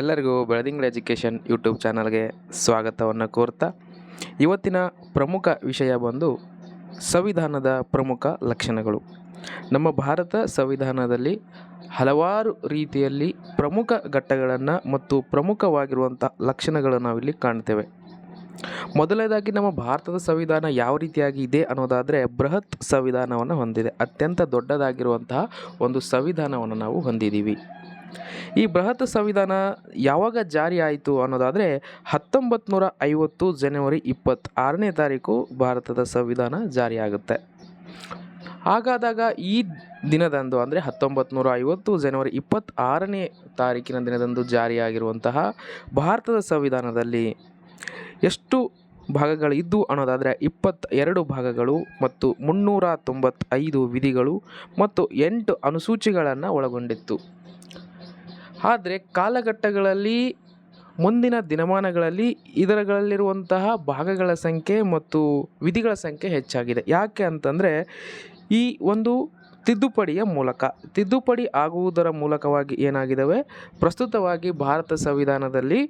ಎಲ್ಲರಿಗೂ ಬೆಳದಿಂಗಳ education YouTube ಚಾನಲ್ಗೆ ಸ್ವಾಗತವನ್ನು ಕೋರ್ತಾ, ಇವತ್ತಿನ ಪ್ರಮುಖ ವಿಷಯ ಬಂದು ಸಂವಿಧಾನದ ಪ್ರಮುಖ ಲಕ್ಷಣಗಳು. ನಮ್ಮ ಭಾರತ ಸಂವಿಧಾನದಲ್ಲಿ ಹಲವಾರು ರೀತಿಯಲ್ಲಿ ಪ್ರಮುಖ ಘಟ್ಟಗಳನ್ನು ಮತ್ತು ಪ್ರಮುಖವಾಗಿರುವಂಥ ಲಕ್ಷಣಗಳನ್ನು ನಾವಿಲ್ಲಿ ಕಾಣ್ತೇವೆ. ಮೊದಲನೇದಾಗಿ ನಮ್ಮ ಭಾರತದ ಸಂವಿಧಾನ ಯಾವ ರೀತಿಯಾಗಿ ಇದೆ ಅನ್ನೋದಾದರೆ ಬೃಹತ್ ಸಂವಿಧಾನವನ್ನು ಹೊಂದಿದೆ. ಅತ್ಯಂತ ದೊಡ್ಡದಾಗಿರುವಂತಹ ಒಂದು ಸಂವಿಧಾನವನ್ನು ನಾವು ಹೊಂದಿದ್ದೀವಿ ಈ ಬೃಹತ್ ಸಂವಿಧಾನ ಯಾವಾಗ ಜಾರಿ ಆಯಿತು ಅನ್ನೋದಾದರೆ ಹತ್ತೊಂಬತ್ತು ನೂರ ಐವತ್ತು ಜನವರಿ ಇಪ್ಪತ್ತಾರನೇ ತಾರೀಕು ಭಾರತದ ಸಂವಿಧಾನ ಜಾರಿಯಾಗುತ್ತೆ ಹಾಗಾದಾಗ ಈ ದಿನದಂದು ಅಂದರೆ ಹತ್ತೊಂಬತ್ತು ನೂರ ಐವತ್ತು ಜನವರಿ ಇಪ್ಪತ್ತಾರನೇ ತಾರೀಕಿನ ದಿನದಂದು ಜಾರಿಯಾಗಿರುವಂತಹ ಭಾರತದ ಸಂವಿಧಾನದಲ್ಲಿ ಎಷ್ಟು ಭಾಗಗಳಿದ್ದು ಅನ್ನೋದಾದರೆ ಇಪ್ಪತ್ತ ಎರಡು ಭಾಗಗಳು ಮತ್ತು ಮುನ್ನೂರ ತೊಂಬತ್ತೈದು ವಿಧಿಗಳು ಮತ್ತು ಎಂಟು ಅನುಸೂಚಿಗಳನ್ನು ಒಳಗೊಂಡಿತ್ತು. ಆದರೆ ಕಾಲಘಟ್ಟಗಳಲ್ಲಿ, ಮುಂದಿನ ದಿನಮಾನಗಳಲ್ಲಿ ಇದರಗಳಲ್ಲಿರುವಂತಹ ಭಾಗಗಳ ಸಂಖ್ಯೆ ಮತ್ತು ವಿಧಿಗಳ ಸಂಖ್ಯೆ ಹೆಚ್ಚಾಗಿದೆ. ಯಾಕೆ ಅಂತಂದರೆ, ಈ ಒಂದು ತಿದ್ದುಪಡಿಯ ಮೂಲಕ, ತಿದ್ದುಪಡಿ ಆಗುವುದರ ಮೂಲಕವಾಗಿ ಏನಾಗಿದ್ದಾವೆ ಪ್ರಸ್ತುತವಾಗಿ ಭಾರತ ಸಂವಿಧಾನದಲ್ಲಿ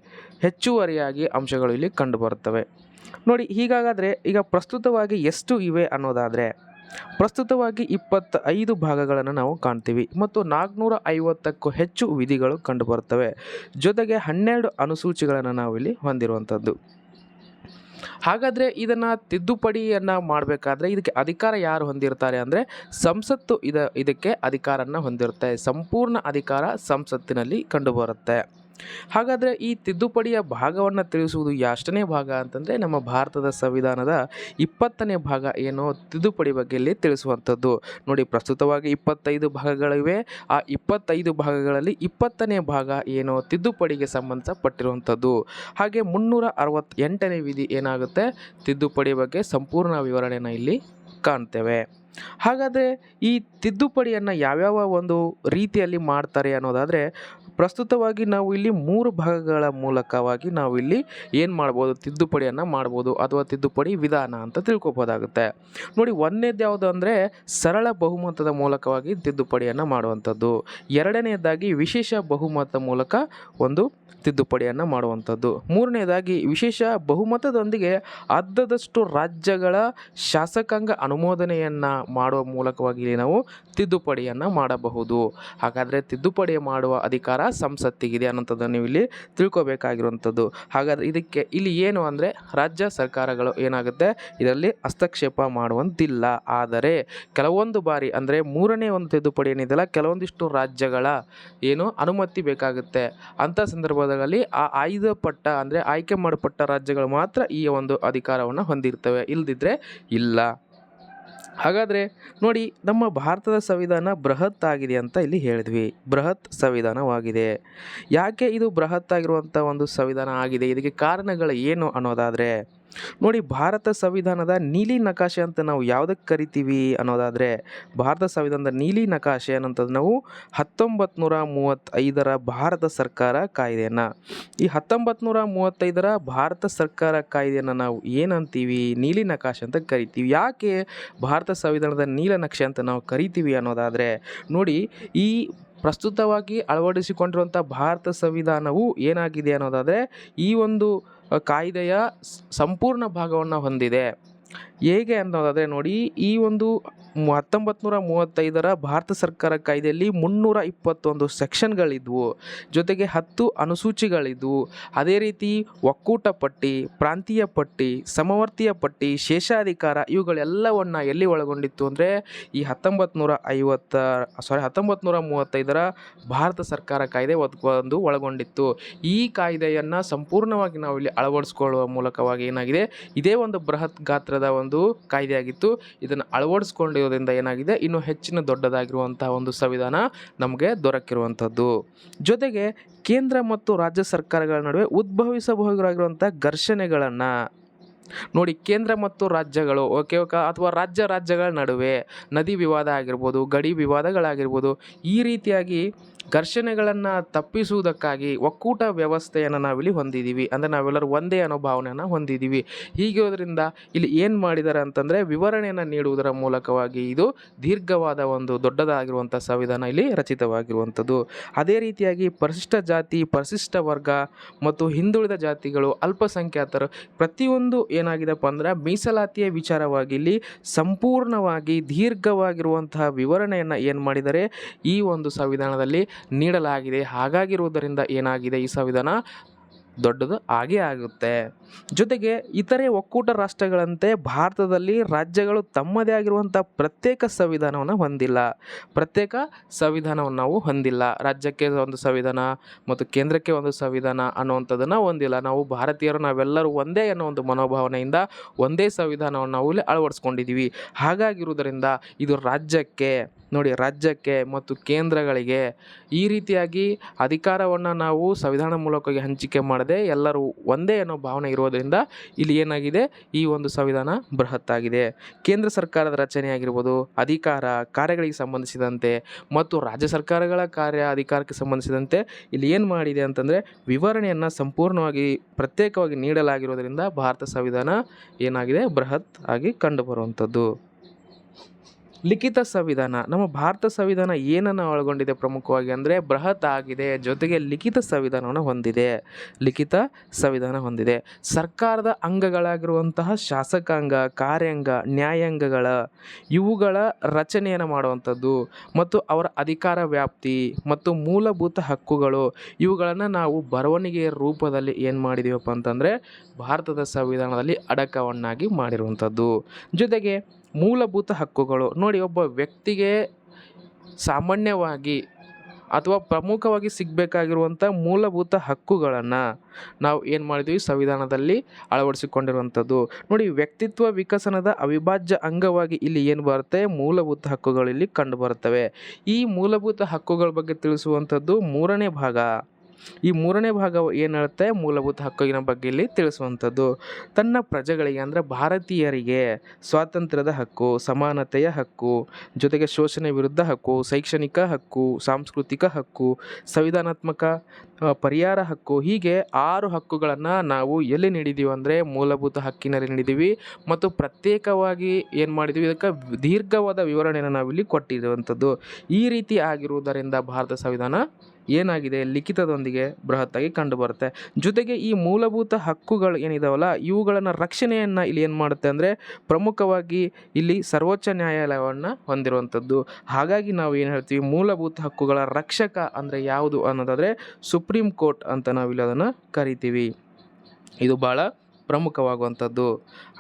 ಹೆಚ್ಚುವರಿಯಾಗಿ ಅಂಶಗಳು ಇಲ್ಲಿ ಕಂಡುಬರುತ್ತವೆ. ನೋಡಿ, ಹೀಗಾಗಾದರೆ ಈಗ ಪ್ರಸ್ತುತವಾಗಿ ಎಷ್ಟು ಇವೆ ಅನ್ನೋದಾದರೆ ಪ್ರಸ್ತುತವಾಗಿ ಇಪ್ಪತ್ತ ಐದು ಭಾಗಗಳನ್ನು ನಾವು ಕಾಣ್ತೀವಿ ಮತ್ತು ನಾಲ್ಕುನೂರ ಐವತ್ತಕ್ಕೂ ಹೆಚ್ಚು ವಿಧಿಗಳು ಕಂಡುಬರುತ್ತವೆ. ಜೊತೆಗೆ ಹನ್ನೆರಡು ಅನುಸೂಚಿಗಳನ್ನು ನಾವಿಲ್ಲಿ ಹೊಂದಿರುವಂಥದ್ದು. ಹಾಗಾದರೆ ಇದನ್ನು ತಿದ್ದುಪಡಿಯನ್ನು ಮಾಡಬೇಕಾದ್ರೆ ಇದಕ್ಕೆ ಅಧಿಕಾರ ಯಾರು ಹೊಂದಿರ್ತಾರೆ ಅಂದರೆ ಸಂಸತ್ತು ಇದ, ಇದಕ್ಕೆ ಅಧಿಕಾರನ ಹೊಂದಿರುತ್ತೆ. ಸಂಪೂರ್ಣ ಅಧಿಕಾರ ಸಂಸತ್ತಿನಲ್ಲಿ ಕಂಡುಬರುತ್ತೆ. ಹಾಗಾದರೆ ಈ ತಿದ್ದುಪಡಿಯ ಭಾಗವನ್ನು ತಿಳಿಸುವುದು ಎಷ್ಟನೇ ಭಾಗ ಅಂತಂದರೆ ನಮ್ಮ ಭಾರತದ ಸಂವಿಧಾನದ ಇಪ್ಪತ್ತನೇ ಭಾಗ ಏನು ತಿದ್ದುಪಡಿ ಬಗ್ಗೆ ಇಲ್ಲಿ ತಿಳಿಸುವಂಥದ್ದು. ನೋಡಿ, ಪ್ರಸ್ತುತವಾಗಿ ಇಪ್ಪತ್ತೈದು ಭಾಗಗಳಿವೆ. ಆ ಇಪ್ಪತ್ತೈದು ಭಾಗಗಳಲ್ಲಿ ಇಪ್ಪತ್ತನೇ ಭಾಗ ಏನು ತಿದ್ದುಪಡಿಗೆ ಸಂಬಂಧಪಟ್ಟಿರುವಂಥದ್ದು. ಹಾಗೆ ಮುನ್ನೂರ ಅರವತ್ತೆಂಟನೇ ವಿಧಿ ಏನಾಗುತ್ತೆ? ತಿದ್ದುಪಡಿ ಬಗ್ಗೆ ಸಂಪೂರ್ಣ ವಿವರಣೆಯನ್ನು ಇಲ್ಲಿ ಕಾಣ್ತೇವೆ. ಹಾಗಾದರೆ ಈ ತಿದ್ದುಪಡಿಯನ್ನು ಯಾವ್ಯಾವ ಒಂದು ರೀತಿಯಲ್ಲಿ ಮಾಡ್ತಾರೆ ಅನ್ನೋದಾದರೆ ಪ್ರಸ್ತುತವಾಗಿ ನಾವು ಇಲ್ಲಿ ಮೂರು ಭಾಗಗಳ ಮೂಲಕವಾಗಿ ನಾವು ಇಲ್ಲಿ ಏನು ಮಾಡ್ಬೋದು? ತಿದ್ದುಪಡಿಯನ್ನು ಮಾಡ್ಬೋದು ಅಥವಾ ತಿದ್ದುಪಡಿ ವಿಧಾನ ಅಂತ ತಿಳ್ಕೊಬೋದಾಗುತ್ತೆ. ನೋಡಿ ಒಂದನೇದು ಯಾವುದು ಅಂದರೆ ಸರಳ ಬಹುಮತದ ಮೂಲಕವಾಗಿ ತಿದ್ದುಪಡಿಯನ್ನು ಮಾಡುವಂಥದ್ದು. ಎರಡನೇದಾಗಿ ವಿಶೇಷ ಬಹುಮತ ಮೂಲಕ ಒಂದು ತಿದ್ದುಪಡಿಯನ್ನು ಮಾಡುವಂಥದ್ದು. ಮೂರನೇದಾಗಿ ವಿಶೇಷ ಬಹುಮತದೊಂದಿಗೆ ಅರ್ಧದಷ್ಟು ರಾಜ್ಯಗಳ ಶಾಸಕಾಂಗ ಅನುಮೋದನೆಯನ್ನು ಮಾಡುವ ಮೂಲಕವಾಗಿ ನಾವು ತಿದ್ದುಪಡಿಯನ್ನು ಮಾಡಬಹುದು. ಹಾಗಾದರೆ ತಿದ್ದುಪಡಿ ಮಾಡುವ ಅಧಿಕಾರ ಸಂಸತ್ತಿಗಿದೆ ಅನ್ನೋಂಥದ್ದು ನೀವು ಇಲ್ಲಿ ತಿಳ್ಕೊಬೇಕಾಗಿರುವಂಥದ್ದು. ಹಾಗಾದರೆ ಇದಕ್ಕೆ ಇಲ್ಲಿ ಏನು ಅಂದರೆ ರಾಜ್ಯ ಸರ್ಕಾರಗಳು ಏನಾಗುತ್ತೆ? ಇದರಲ್ಲಿ ಹಸ್ತಕ್ಷೇಪ ಮಾಡುವಂತಿಲ್ಲ. ಆದರೆ ಕೆಲವೊಂದು ಬಾರಿ ಅಂದರೆ ಮೂರನೇ ಒಂದು ತಿದ್ದುಪಡಿ ಏನಿದೆಯಲ್ಲ, ಕೆಲವೊಂದಿಷ್ಟು ರಾಜ್ಯಗಳ ಏನು ಅನುಮತಿ ಬೇಕಾಗುತ್ತೆ. ಅಂಥ ಸಂದರ್ಭದಲ್ಲಿ ಆ ಆಯ್ದಪಟ್ಟ ಅಂದರೆ ಆಯ್ಕೆ ಮಾಡಪಟ್ಟ ರಾಜ್ಯಗಳು ಮಾತ್ರ ಈ ಒಂದು ಅಧಿಕಾರವನ್ನು ಹೊಂದಿರ್ತವೆ. ಇಲ್ಲದಿದ್ದರೆ ಇಲ್ಲ. ಹಾಗಾದರೆ ನೋಡಿ, ನಮ್ಮ ಭಾರತದ ಸಂವಿಧಾನ ಬೃಹತ್ ಆಗಿದೆ ಅಂತ ಇಲ್ಲಿ ಹೇಳಿದ್ವಿ. ಬೃಹತ್ ಸಂವಿಧಾನವಾಗಿದೆ. ಯಾಕೆ ಇದು ಬೃಹತ್ ಆಗಿರುವಂಥ ಒಂದು ಸಂವಿಧಾನ ಆಗಿದೆ? ಇದಕ್ಕೆ ಕಾರಣಗಳು ಏನು ಅನ್ನೋದಾದರೆ ನೋಡಿ, ಭಾರತ ಸಂವಿಧಾನದ ನೀಲಿ ನಕಾಶೆ ಅಂತ ನಾವು ಯಾವುದಕ್ಕೆ ಕರಿತೀವಿ ಅನ್ನೋದಾದರೆ, ಭಾರತ ಸಂವಿಧಾನದ ನೀಲಿ ನಕಾಶೆ ಅನ್ನೋಂಥದ್ದು ನಾವು ಹತ್ತೊಂಬತ್ತು ನೂರ ಮೂವತ್ತೈದರ ಭಾರತ ಸರ್ಕಾರ ಕಾಯ್ದೆಯನ್ನು. ಈ ಹತ್ತೊಂಬತ್ತು ನೂರ ಮೂವತ್ತೈದರ ಭಾರತ ಸರ್ಕಾರ ಕಾಯ್ದೆಯನ್ನು ನಾವು ಏನಂತೀವಿ? ನೀಲಿ ನಕಾಶೆ ಅಂತ ಕರಿತೀವಿ. ಯಾಕೆ ಭಾರತ ಸಂವಿಧಾನದ ನೀಲ ನಕ್ಷೆ ಅಂತ ನಾವು ಕರಿತೀವಿ ಅನ್ನೋದಾದರೆ, ನೋಡಿ, ಈ ಪ್ರಸ್ತುತವಾಗಿ ಅಳವಡಿಸಿಕೊಂಡಿರುವಂಥ ಭಾರತ ಸಂವಿಧಾನವು ಏನಾಗಿದೆ ಅನ್ನೋದಾದರೆ, ಈ ಒಂದು ಕಾಯ್ದೆಯ ಸಂಪೂರ್ಣ ಭಾಗವನ್ನು ಹೊಂದಿದೆ. ಹೇಗೆ ಅನ್ನೋದಾದರೆ ನೋಡಿ ಈ ಒಂದು ಹತ್ತೊಂಬತ್ತು ಮೂವತ್ತೈದರ ಭಾರತ ಸರ್ಕಾರ ಕಾಯ್ದೆಯಲ್ಲಿ ಮುನ್ನೂರ ಇಪ್ಪತ್ತೊಂದು ಸೆಕ್ಷನ್ಗಳಿದ್ವು. ಜೊತೆಗೆ ಹತ್ತು ಅನುಸೂಚಿಗಳಿದ್ವು. ಅದೇ ರೀತಿ ಒಕ್ಕೂಟ ಪಟ್ಟಿ, ಪ್ರಾಂತೀಯ ಪಟ್ಟಿ, ಸಮವರ್ತಿಯ ಪಟ್ಟಿ, ಶೇಷಾಧಿಕಾರ ಇವುಗಳೆಲ್ಲವನ್ನು ಎಲ್ಲಿ ಒಳಗೊಂಡಿತ್ತು ಅಂದರೆ ಈ ಹತ್ತೊಂಬತ್ತು ನೂರ ಐವತ್ತ ಸಾರಿ ಹತ್ತೊಂಬತ್ತು ನೂರ ಮೂವತ್ತೈದರ ಭಾರತ ಸರ್ಕಾರ ಕಾಯ್ದೆ ಒದ್- ಒಳಗೊಂಡಿತ್ತು. ಈ ಕಾಯ್ದೆಯನ್ನು ಸಂಪೂರ್ಣವಾಗಿ ನಾವು ಇಲ್ಲಿ ಅಳವಡಿಸ್ಕೊಳ್ಳುವ ಮೂಲಕವಾಗಿ ಏನಾಗಿದೆ, ಇದೇ ಒಂದು ಬೃಹತ್ ಗಾತ್ರದ ಒಂದು ಕಾಯ್ದೆಯಾಗಿತ್ತು. ಇದನ್ನು ಅಳವಡಿಸ್ಕೊಂಡಿರೋದ್ರಿಂದ ಏನಾಗಿದೆ? ಇನ್ನೂ ಹೆಚ್ಚಿನ ದೊಡ್ಡದಾಗಿರುವಂತಹ ಒಂದು ಸಂವಿಧಾನ ನಮಗೆ ದೊರಕಿರುವಂಥದ್ದು. ಜೊತೆಗೆ ಕೇಂದ್ರ ಮತ್ತು ರಾಜ್ಯ ಸರ್ಕಾರಗಳ ನಡುವೆ ಉದ್ಭವಿಸಬಹುದಾಗಿರುವಂಥ ಘರ್ಷಣೆಗಳನ್ನು ನೋಡಿ, ಕೇಂದ್ರ ಮತ್ತು ರಾಜ್ಯಗಳು ಓಕೆ ಓಕೆ ಅಥವಾ ರಾಜ್ಯ ರಾಜ್ಯಗಳ ನಡುವೆ ನದಿ ವಿವಾದ ಆಗಿರ್ಬೋದು, ಗಡಿ ವಿವಾದಗಳಾಗಿರ್ಬೋದು, ಈ ರೀತಿಯಾಗಿ ಘರ್ಷಣೆಗಳನ್ನು ತಪ್ಪಿಸುವುದಕ್ಕಾಗಿ ಒಕ್ಕೂಟ ವ್ಯವಸ್ಥೆಯನ್ನು ನಾವಿಲ್ಲಿ ಹೊಂದಿದ್ದೀವಿ. ಅಂದರೆ ನಾವೆಲ್ಲರೂ ಒಂದೇ ಅನ್ನೋ ಭಾವನೆಯನ್ನು ಹೊಂದಿದ್ದೀವಿ ಹೀಗಿರೋದ್ರಿಂದ ಇಲ್ಲಿ ಏನು ಮಾಡಿದ್ದಾರೆ ಅಂತಂದರೆ ವಿವರಣೆಯನ್ನು ನೀಡುವುದರ ಮೂಲಕವಾಗಿ ಇದು ದೀರ್ಘವಾದ ಒಂದು ದೊಡ್ಡದಾಗಿರುವಂಥ ಸಂವಿಧಾನ ಇಲ್ಲಿ ರಚಿತವಾಗಿರುವಂಥದ್ದು. ಅದೇ ರೀತಿಯಾಗಿ ಪರಿಶಿಷ್ಟ ಜಾತಿ, ಪರಿಶಿಷ್ಟ ವರ್ಗ ಮತ್ತು ಹಿಂದುಳಿದ ಜಾತಿಗಳು ಅಲ್ಪಸಂಖ್ಯಾತರು ಪ್ರತಿಯೊಂದು ಏನಾಗಿದೆಪ್ಪ ಅಂದ್ರೆ ಮೀಸಲಾತಿಯ ವಿಚಾರವಾಗಿ ಇಲ್ಲಿ ಸಂಪೂರ್ಣವಾಗಿ ದೀರ್ಘವಾಗಿರುವಂತಹ ವಿವರಣೆಯನ್ನು ಏನು ಮಾಡಿದರೆ ಈ ಒಂದು ಸಂವಿಧಾನದಲ್ಲಿ ನೀಡಲಾಗಿದೆ. ಹಾಗಾಗಿರುವುದರಿಂದ ಏನಾಗಿದೆ ಈ ಸಂವಿಧಾನ? ದೊಡ್ಡದು ಆಗೇ ಆಗುತ್ತೆ. ಜೊತೆಗೆ ಇತರೆ ಒಕ್ಕೂಟ ರಾಷ್ಟ್ರಗಳಂತೆ ಭಾರತದಲ್ಲಿ ರಾಜ್ಯಗಳು ತಮ್ಮದೇ ಆಗಿರುವಂಥ ಪ್ರತ್ಯೇಕ ಸಂವಿಧಾನವನ್ನು ಹೊಂದಿಲ್ಲ. ಪ್ರತ್ಯೇಕ ಸಂವಿಧಾನವನ್ನು ನಾವು ಹೊಂದಿಲ್ಲ. ರಾಜ್ಯಕ್ಕೆ ಒಂದು ಸಂವಿಧಾನ ಮತ್ತು ಕೇಂದ್ರಕ್ಕೆ ಒಂದು ಸಂವಿಧಾನ ಅನ್ನುವಂಥದ್ದನ್ನು ಹೊಂದಿಲ್ಲ. ನಾವು ಭಾರತೀಯರು, ನಾವೆಲ್ಲರೂ ಒಂದೇ ಅನ್ನೋ ಒಂದು ಮನೋಭಾವನೆಯಿಂದ ಒಂದೇ ಸಂವಿಧಾನವನ್ನು ನಾವು ಇಲ್ಲಿ ಅಳವಡಿಸ್ಕೊಂಡಿದ್ದೀವಿ ಹಾಗಾಗಿರುವುದರಿಂದ ಇದು ರಾಜ್ಯಕ್ಕೆ, ನೋಡಿ ರಾಜ್ಯಕ್ಕೆ ಮತ್ತು ಕೇಂದ್ರಗಳಿಗೆ ಈ ರೀತಿಯಾಗಿ ಅಧಿಕಾರವನ್ನು ನಾವು ಸಂವಿಧಾನ ಮೂಲಕವಾಗಿ ಹಂಚಿಕೆ ಮಾಡದೆ ಎಲ್ಲರೂ ಒಂದೇ ಅನ್ನೋ ಭಾವನೆ ಇರೋದರಿಂದ ಇಲ್ಲಿ ಏನಾಗಿದೆ? ಈ ಒಂದು ಸಂವಿಧಾನ ಬೃಹತ್ತಾಗಿದೆ. ಕೇಂದ್ರ ಸರ್ಕಾರದ ರಚನೆ ಆಗಿರ್ಬೋದು, ಅಧಿಕಾರ, ಕಾರ್ಯಗಳಿಗೆ ಸಂಬಂಧಿಸಿದಂತೆ ಮತ್ತು ರಾಜ್ಯ ಸರ್ಕಾರಗಳ ಕಾರ್ಯ, ಅಧಿಕಾರಕ್ಕೆ ಸಂಬಂಧಿಸಿದಂತೆ ಇಲ್ಲಿ ಏನು ಮಾಡಿದೆ ಅಂತಂದರೆ ವಿವರಣೆಯನ್ನು ಸಂಪೂರ್ಣವಾಗಿ ಪ್ರತ್ಯೇಕವಾಗಿ ನೀಡಲಾಗಿರೋದರಿಂದ ಭಾರತ ಸಂವಿಧಾನ ಏನಾಗಿದೆ? ಬೃಹತ್ ಆಗಿ ಕಂಡುಬರುವಂಥದ್ದು ಲಿಖಿತ ಸಂವಿಧಾನ, ನಮ್ಮ ಭಾರತ ಸಂವಿಧಾನ ಏನನ್ನು ಒಳಗೊಂಡಿದೆ ಪ್ರಮುಖವಾಗಿ ಅಂದರೆ ಬೃಹತ್ ಆಗಿದೆ, ಜೊತೆಗೆ ಲಿಖಿತ ಸಂವಿಧಾನವನ್ನು ಹೊಂದಿದೆ, ಲಿಖಿತ ಸಂವಿಧಾನ ಹೊಂದಿದೆ. ಸರ್ಕಾರದ ಅಂಗಗಳಾಗಿರುವಂತಹ ಶಾಸಕಾಂಗ, ಕಾರ್ಯಾಂಗ, ನ್ಯಾಯಾಂಗಗಳ ಇವುಗಳ ರಚನೆಯನ್ನು ಮಾಡುವಂಥದ್ದು ಮತ್ತು ಅವರ ಅಧಿಕಾರ ವ್ಯಾಪ್ತಿ ಮತ್ತು ಮೂಲಭೂತ ಹಕ್ಕುಗಳು ಇವುಗಳನ್ನು ನಾವು ಬರವಣಿಗೆಯ ರೂಪದಲ್ಲಿ ಏನು ಮಾಡಿದೀವಪ್ಪ ಅಂತಂದರೆ ಭಾರತದ ಸಂವಿಧಾನದಲ್ಲಿ ಅಡಕವನ್ನಾಗಿ ಮಾಡಿರುವಂಥದ್ದು. ಜೊತೆಗೆ ಮೂಲಭೂತ ಹಕ್ಕುಗಳು. ನೋಡಿ, ಒಬ್ಬ ವ್ಯಕ್ತಿಗೆ ಸಾಮಾನ್ಯವಾಗಿ ಅಥವಾ ಪ್ರಮುಖವಾಗಿ ಸಿಗಬೇಕಾಗಿರುವಂಥ ಮೂಲಭೂತ ಹಕ್ಕುಗಳನ್ನು ನಾವು ಏನು ಮಾಡಿದ್ವಿ? ಸಂವಿಧಾನದಲ್ಲಿ ಅಳವಡಿಸಿಕೊಂಡಿರುವಂಥದ್ದು. ನೋಡಿ, ವ್ಯಕ್ತಿತ್ವ ವಿಕಸನದ ಅವಿಭಾಜ್ಯ ಅಂಗವಾಗಿ ಇಲ್ಲಿ ಏನು ಬರುತ್ತೆ? ಮೂಲಭೂತ ಹಕ್ಕುಗಳು ಇಲ್ಲಿ ಕಂಡು ಬರುತ್ತವೆ. ಈ ಮೂಲಭೂತ ಹಕ್ಕುಗಳ ಬಗ್ಗೆ ತಿಳಿಸುವಂಥದ್ದು ಮೂರನೇ ಭಾಗ. ಈ ಮೂರನೇ ಭಾಗ ಏನು ಹೇಳುತ್ತೆ? ಮೂಲಭೂತ ಹಕ್ಕಿನ ಬಗ್ಗೆ ಇಲ್ಲಿ ತಿಳಿಸುವಂಥದ್ದು. ತನ್ನ ಪ್ರಜೆಗಳಿಗೆ ಅಂದರೆ ಭಾರತೀಯರಿಗೆ ಸ್ವಾತಂತ್ರ್ಯದ ಹಕ್ಕು, ಸಮಾನತೆಯ ಹಕ್ಕು, ಜೊತೆಗೆ ಶೋಷಣೆ ವಿರುದ್ಧ ಹಕ್ಕು, ಶೈಕ್ಷಣಿಕ ಹಕ್ಕು, ಸಾಂಸ್ಕೃತಿಕ ಹಕ್ಕು, ಸಂವಿಧಾನಾತ್ಮಕ ಪರಿಹಾರ ಹಕ್ಕು, ಹೀಗೆ ಆರು ಹಕ್ಕುಗಳನ್ನು ನಾವು ಎಲ್ಲಿ ನೀಡಿದ್ದೀವಿ ಅಂದರೆ ಮೂಲಭೂತ ಹಕ್ಕಿನಲ್ಲಿ ನೀಡಿದ್ದೀವಿ ಮತ್ತು ಪ್ರತ್ಯೇಕವಾಗಿ ಏನು ಮಾಡಿದ್ದೀವಿ ಇದಕ್ಕೆ ದೀರ್ಘವಾದ ವಿವರಣೆಯನ್ನು ನಾವಿಲ್ಲಿ ಕೊಟ್ಟಿರುವಂಥದ್ದು. ಈ ರೀತಿ ಆಗಿರುವುದರಿಂದ ಭಾರತ ಸಂವಿಧಾನ ಏನಾಗಿದೆ? ಲಿಖಿತದೊಂದಿಗೆ ಬೃಹತ್ತಾಗಿ ಕಂಡುಬರುತ್ತೆ. ಜೊತೆಗೆ ಈ ಮೂಲಭೂತ ಹಕ್ಕುಗಳು ಏನಿದಾವಲ್ಲ, ಇವುಗಳನ್ನು ರಕ್ಷಣೆಯನ್ನು ಇಲ್ಲಿ ಏನು ಮಾಡುತ್ತೆ ಅಂದರೆ, ಪ್ರಮುಖವಾಗಿ ಇಲ್ಲಿ ಸರ್ವೋಚ್ಚ ನ್ಯಾಯಾಲಯವನ್ನು ಹೊಂದಿರುವಂಥದ್ದು. ಹಾಗಾಗಿ ನಾವು ಏನು ಹೇಳ್ತೀವಿ? ಮೂಲಭೂತ ಹಕ್ಕುಗಳ ರಕ್ಷಕ ಅಂದರೆ ಯಾವುದು ಅನ್ನೋದಾದರೆ, ಸುಪ್ರೀಂ ಕೋರ್ಟ್ ಅಂತ ನಾವಿಲ್ಲಿ ಅದನ್ನು ಕರಿತೀವಿ. ಇದು ಭಾಳ ಪ್ರಮುಖವಾಗುವಂಥದ್ದು.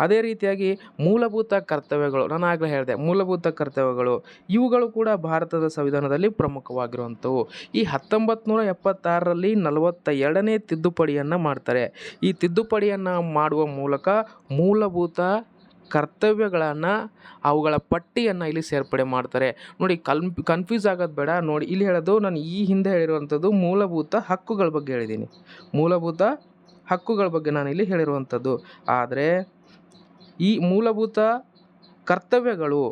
ಅದೇ ರೀತಿಯಾಗಿ ಮೂಲಭೂತ ಕರ್ತವ್ಯಗಳು, ನಾನು ಆಗಲೇ ಹೇಳಿದೆ, ಮೂಲಭೂತ ಕರ್ತವ್ಯಗಳು, ಇವುಗಳು ಕೂಡ ಭಾರತದ ಸಂವಿಧಾನದಲ್ಲಿ ಪ್ರಮುಖವಾಗಿರುವಂಥವು. ಈ ಹತ್ತೊಂಬತ್ತು ನೂರ ಎಪ್ಪತ್ತಾರರಲ್ಲಿ ನಲವತ್ತ ಎರಡನೇ ತಿದ್ದುಪಡಿಯನ್ನು ಮಾಡ್ತಾರೆ. ಈ ತಿದ್ದುಪಡಿಯನ್ನು ಮಾಡುವ ಮೂಲಕ ಮೂಲಭೂತ ಕರ್ತವ್ಯಗಳನ್ನು, ಅವುಗಳ ಪಟ್ಟಿಯನ್ನು ಇಲ್ಲಿ ಸೇರ್ಪಡೆ ಮಾಡ್ತಾರೆ. ನೋಡಿ ಕನ್ ಕನ್ಫ್ಯೂಸ್ ಆಗೋದು ಬೇಡ. ನೋಡಿ, ಇಲ್ಲಿ ಹೇಳೋದು, ನಾನು ಈ ಹಿಂದೆ ಹೇಳಿರುವಂಥದ್ದು ಮೂಲಭೂತ ಹಕ್ಕುಗಳ ಬಗ್ಗೆ ಹೇಳಿದ್ದೀನಿ. ಮೂಲಭೂತ ಹಕ್ಕುಗಳ ಬಗ್ಗೆ ನಾನು ಇಲ್ಲಿ ಹೇಳಿರುವಂಥದ್ದು. ಆದರೆ ಈ ಮೂಲಭೂತ ಕರ್ತವ್ಯಗಳು,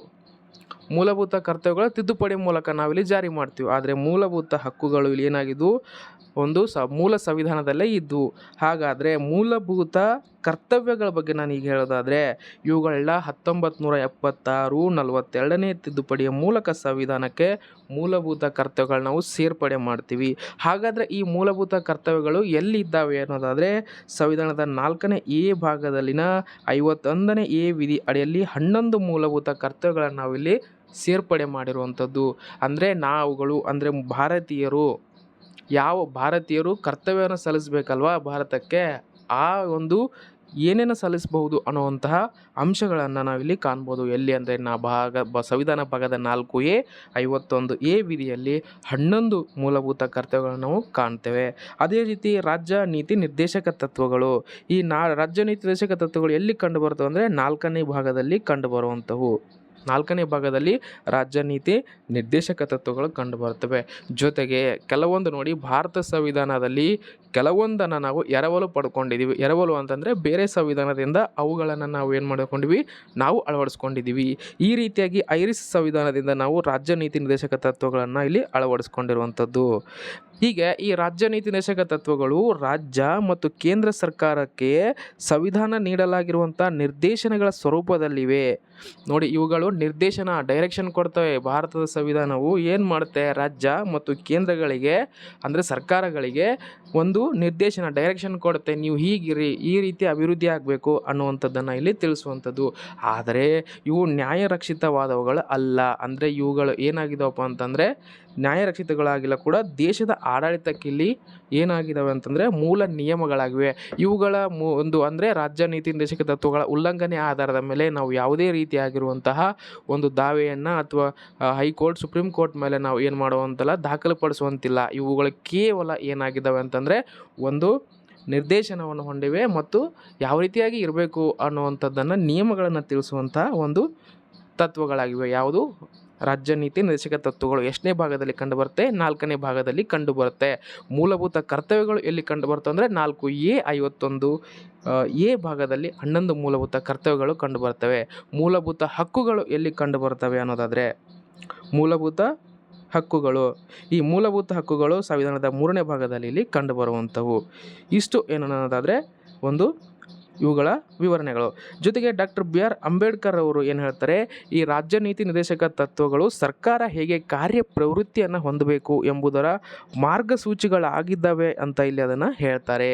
ಮೂಲಭೂತ ಕರ್ತವ್ಯಗಳ ತಿದ್ದುಪಡಿ ಮೂಲಕ ನಾವಿಲ್ಲಿ ಜಾರಿ ಮಾಡ್ತೀವಿ. ಆದರೆ ಮೂಲಭೂತ ಹಕ್ಕುಗಳು ಇಲ್ಲಿ ಏನಾಗಿದ್ವು? ಒಂದು ಸ, ಮೂಲ ಸಂವಿಧಾನದಲ್ಲೇ ಇದ್ದವು ಹಾಗಾದರೆ ಮೂಲಭೂತ ಕರ್ತವ್ಯಗಳ ಬಗ್ಗೆ ನಾನು ಈಗ ಹೇಳೋದಾದರೆ ಇವುಗಳೆಲ್ಲ ಹತ್ತೊಂಬತ್ತು ನೂರ ಎಪ್ಪತ್ತಾರು, ನಲವತ್ತೆರಡನೇ ತಿದ್ದುಪಡಿಯ ಮೂಲಕ ಸಂವಿಧಾನಕ್ಕೆ ಮೂಲಭೂತ ಕರ್ತವ್ಯಗಳು ನಾವು ಸೇರ್ಪಡೆ ಮಾಡ್ತೀವಿ. ಹಾಗಾದರೆ ಈ ಮೂಲಭೂತ ಕರ್ತವ್ಯಗಳು ಎಲ್ಲಿದ್ದಾವೆ ಅನ್ನೋದಾದರೆ, ಸಂವಿಧಾನದ ನಾಲ್ಕನೇ ಎ ಭಾಗದಲ್ಲಿನ ಐವತ್ತೊಂದನೇ ಎ ವಿಧಿ ಅಡಿಯಲ್ಲಿ ಹನ್ನೊಂದು ಮೂಲಭೂತ ಕರ್ತವ್ಯಗಳನ್ನು ನಾವಿಲ್ಲಿ ಸೇರ್ಪಡೆ ಮಾಡಿರುವಂಥದ್ದು. ಅಂದರೆ ನಾವುಗಳು, ಅಂದರೆ ಭಾರತೀಯರು ಯಾವ ಭಾರತೀಯರು ಕರ್ತವ್ಯವನ್ನು ಸಲ್ಲಿಸಬೇಕಲ್ವಾ ಭಾರತಕ್ಕೆ, ಆ ಒಂದು ಏನೇನು ಸಲ್ಲಿಸಬಹುದು ಅನ್ನುವಂತಹ ಅಂಶಗಳನ್ನು ನಾವಿಲ್ಲಿ ಕಾಣ್ಬೋದು. ಎಲ್ಲಿ ಅಂದರೆ ನಾ ಭಾಗ, ಬ ಸಂವಿಧಾನ ಭಾಗದ ನಾಲ್ಕು ಎ ಐವತ್ತೊಂದು ಎ ವಿಧಿಯಲ್ಲಿ ಹನ್ನೊಂದು ಮೂಲಭೂತ ಕರ್ತವ್ಯಗಳನ್ನು ನಾವು ಕಾಣ್ತೇವೆ. ಅದೇ ರೀತಿ ರಾಜ್ಯ ನೀತಿ ನಿರ್ದೇಶಕ ತತ್ವಗಳು. ಈ ನಾ, ರಾಜ್ಯ ನೀತಿ ನಿರ್ದೇಶಕ ತತ್ವಗಳು ಎಲ್ಲಿ ಕಂಡುಬರ್ತವೆ ಅಂದರೆ ನಾಲ್ಕನೇ ಭಾಗದಲ್ಲಿ ಕಂಡು ಬರುವಂಥವು ನಾಲ್ಕನೇ ಭಾಗದಲ್ಲಿ ರಾಜ್ಯ ನೀತಿ ನಿರ್ದೇಶಕ ತತ್ವಗಳು ಕಂಡುಬರುತ್ತವೆ ಜೊತೆಗೆ ಕೆಲವೊಂದು ನೋಡಿ ಭಾರತ ಸಂವಿಧಾನದಲ್ಲಿ ಕೆಲವೊಂದನ್ನು ನಾವು ಎರವಲು ಪಡ್ಕೊಂಡಿದ್ದೀವಿ ಎರವಲು ಅಂತಂದರೆ ಬೇರೆ ಸಂವಿಧಾನದಿಂದ ಅವುಗಳನ್ನು ನಾವು ಏನು ಮಾಡ್ಕೊಂಡಿವಿ ನಾವು ಅಳವಡಿಸ್ಕೊಂಡಿದ್ದೀವಿ ಈ ರೀತಿಯಾಗಿ ಐರಿಸ್ ಸಂವಿಧಾನದಿಂದ ನಾವು ರಾಜ್ಯ ನೀತಿ ನಿರ್ದೇಶಕ ತತ್ವಗಳನ್ನು ಇಲ್ಲಿ ಅಳವಡಿಸ್ಕೊಂಡಿರುವಂಥದ್ದು. ಹೀಗೆ ಈ ರಾಜ್ಯ ನೀತಿ ನಿರ್ದೇಶಕ ತತ್ವಗಳು ರಾಜ್ಯ ಮತ್ತು ಕೇಂದ್ರ ಸರ್ಕಾರಕ್ಕೆ ಸಂವಿಧಾನ ನೀಡಲಾಗಿರುವಂಥ ನಿರ್ದೇಶನಗಳ ಸ್ವರೂಪದಲ್ಲಿವೆ. ನೋಡಿ, ಇವುಗಳು ನಿರ್ದೇಶನ ಡೈರೆಕ್ಷನ್ ಕೊಡ್ತವೆ. ಭಾರತದ ಸಂವಿಧಾನವು ಏನು ಮಾಡುತ್ತೆ? ರಾಜ್ಯ ಮತ್ತು ಕೇಂದ್ರಗಳಿಗೆ, ಅಂದರೆ ಸರ್ಕಾರಗಳಿಗೆ ಒಂದು ನಿರ್ದೇಶನ ಡೈರೆಕ್ಷನ್ ಕೊಡುತ್ತೆ. ನೀವು ಹೀಗಿರಿ, ಈ ರೀತಿ ಅಭಿವೃದ್ಧಿ ಆಗಬೇಕು ಅನ್ನುವಂಥದ್ದನ್ನು ಇಲ್ಲಿ ತಿಳಿಸುವಂಥದ್ದು. ಆದರೆ ಇವು ನ್ಯಾಯರಕ್ಷಿತವಾದವುಗಳು ಅಲ್ಲ ಅಂದರೆ ಇವುಗಳು ಏನಾಗಿದಾವಪ್ಪ ಅಂತಂದರೆ ನ್ಯಾಯರಕ್ಷಿತಗಳಾಗಿಲ್ಲ ಕೂಡ ದೇಶದ ಆಡಳಿತಕ್ಕಿಲ್ಲಿ ಏನಾಗಿದ್ದಾವೆ ಅಂತಂದರೆ ಮೂಲ ನಿಯಮಗಳಾಗಿವೆ. ಇವುಗಳ ಒಂದು ಅಂದರೆ ರಾಜ್ಯ ನೀತಿ ನಿರ್ದೇಶಕ ತತ್ವಗಳ ಉಲ್ಲಂಘನೆ ಆಧಾರದ ಮೇಲೆ ನಾವು ಯಾವುದೇ ರೀತಿಯಾಗಿರುವಂತಹ ಒಂದು ದಾವೆಯನ್ನು ಅಥವಾ ಹೈಕೋರ್ಟ್, ಸುಪ್ರೀಂ ಕೋರ್ಟ್ ಮೇಲೆ ನಾವು ಏನು ಮಾಡುವಂತಲ್ಲ, ದಾಖಲುಪಡಿಸುವಂತಿಲ್ಲ. ಇವುಗಳು ಕೇವಲ ಏನಾಗಿದ್ದಾವೆ ಅಂತಂದರೆ ಒಂದು ನಿರ್ದೇಶನವನ್ನು ಹೊಂದಿವೆ ಮತ್ತು ಯಾವ ರೀತಿಯಾಗಿ ಇರಬೇಕು ಅನ್ನುವಂಥದ್ದನ್ನು ನಿಯಮಗಳನ್ನು ತಿಳಿಸುವಂತಹ ಒಂದು ತತ್ವಗಳಾಗಿವೆ. ಯಾವುದು? ರಾಜ್ಯ ನೀತಿ ನಿರ್ದೇಶಕ ತತ್ವಗಳು ಎಷ್ಟನೇ ಭಾಗದಲ್ಲಿ ಕಂಡುಬರುತ್ತೆ? ನಾಲ್ಕನೇ ಭಾಗದಲ್ಲಿ ಕಂಡುಬರುತ್ತೆ. ಮೂಲಭೂತ ಕರ್ತವ್ಯಗಳು ಎಲ್ಲಿ ಕಂಡುಬರುತ್ತೆ ಅಂದರೆ ನಾಲ್ಕು ಎ ಐವತ್ತೊಂದು ಎ ಭಾಗದಲ್ಲಿ ಹನ್ನೊಂದು ಮೂಲಭೂತ ಕರ್ತವ್ಯಗಳು ಕಂಡುಬರ್ತವೆ. ಮೂಲಭೂತ ಹಕ್ಕುಗಳು ಎಲ್ಲಿ ಕಂಡುಬರ್ತವೆ ಅನ್ನೋದಾದರೆ ಮೂಲಭೂತ ಹಕ್ಕುಗಳು. ಈ ಮೂಲಭೂತ ಹಕ್ಕುಗಳು ಸಂವಿಧಾನದ ಮೂರನೇ ಭಾಗದಲ್ಲಿ ಇಲ್ಲಿ ಕಂಡುಬರುವಂಥವು. ಇಷ್ಟು ಏನನ್ನೋದಾದರೆ ಒಂದು ಇವುಗಳ ವಿವರಣೆಗಳು. ಜೊತೆಗೆ ಡಾಕ್ಟರ್ ಬಿ ಆರ್ ಅಂಬೇಡ್ಕರ್ ಅವರು ಏನು ಹೇಳ್ತಾರೆ, ಈ ರಾಜ್ಯ ನೀತಿ ನಿರ್ದೇಶಕ ತತ್ವಗಳು ಸರ್ಕಾರ ಹೇಗೆ ಕಾರ್ಯ ಪ್ರವೃತ್ತಿಯನ್ನು ಹೊಂದಬೇಕು ಎಂಬುದರ ಮಾರ್ಗಸೂಚಿಗಳಾಗಿದ್ದಾವೆ ಅಂತ ಇಲ್ಲಿ ಅದನ್ನು ಹೇಳ್ತಾರೆ.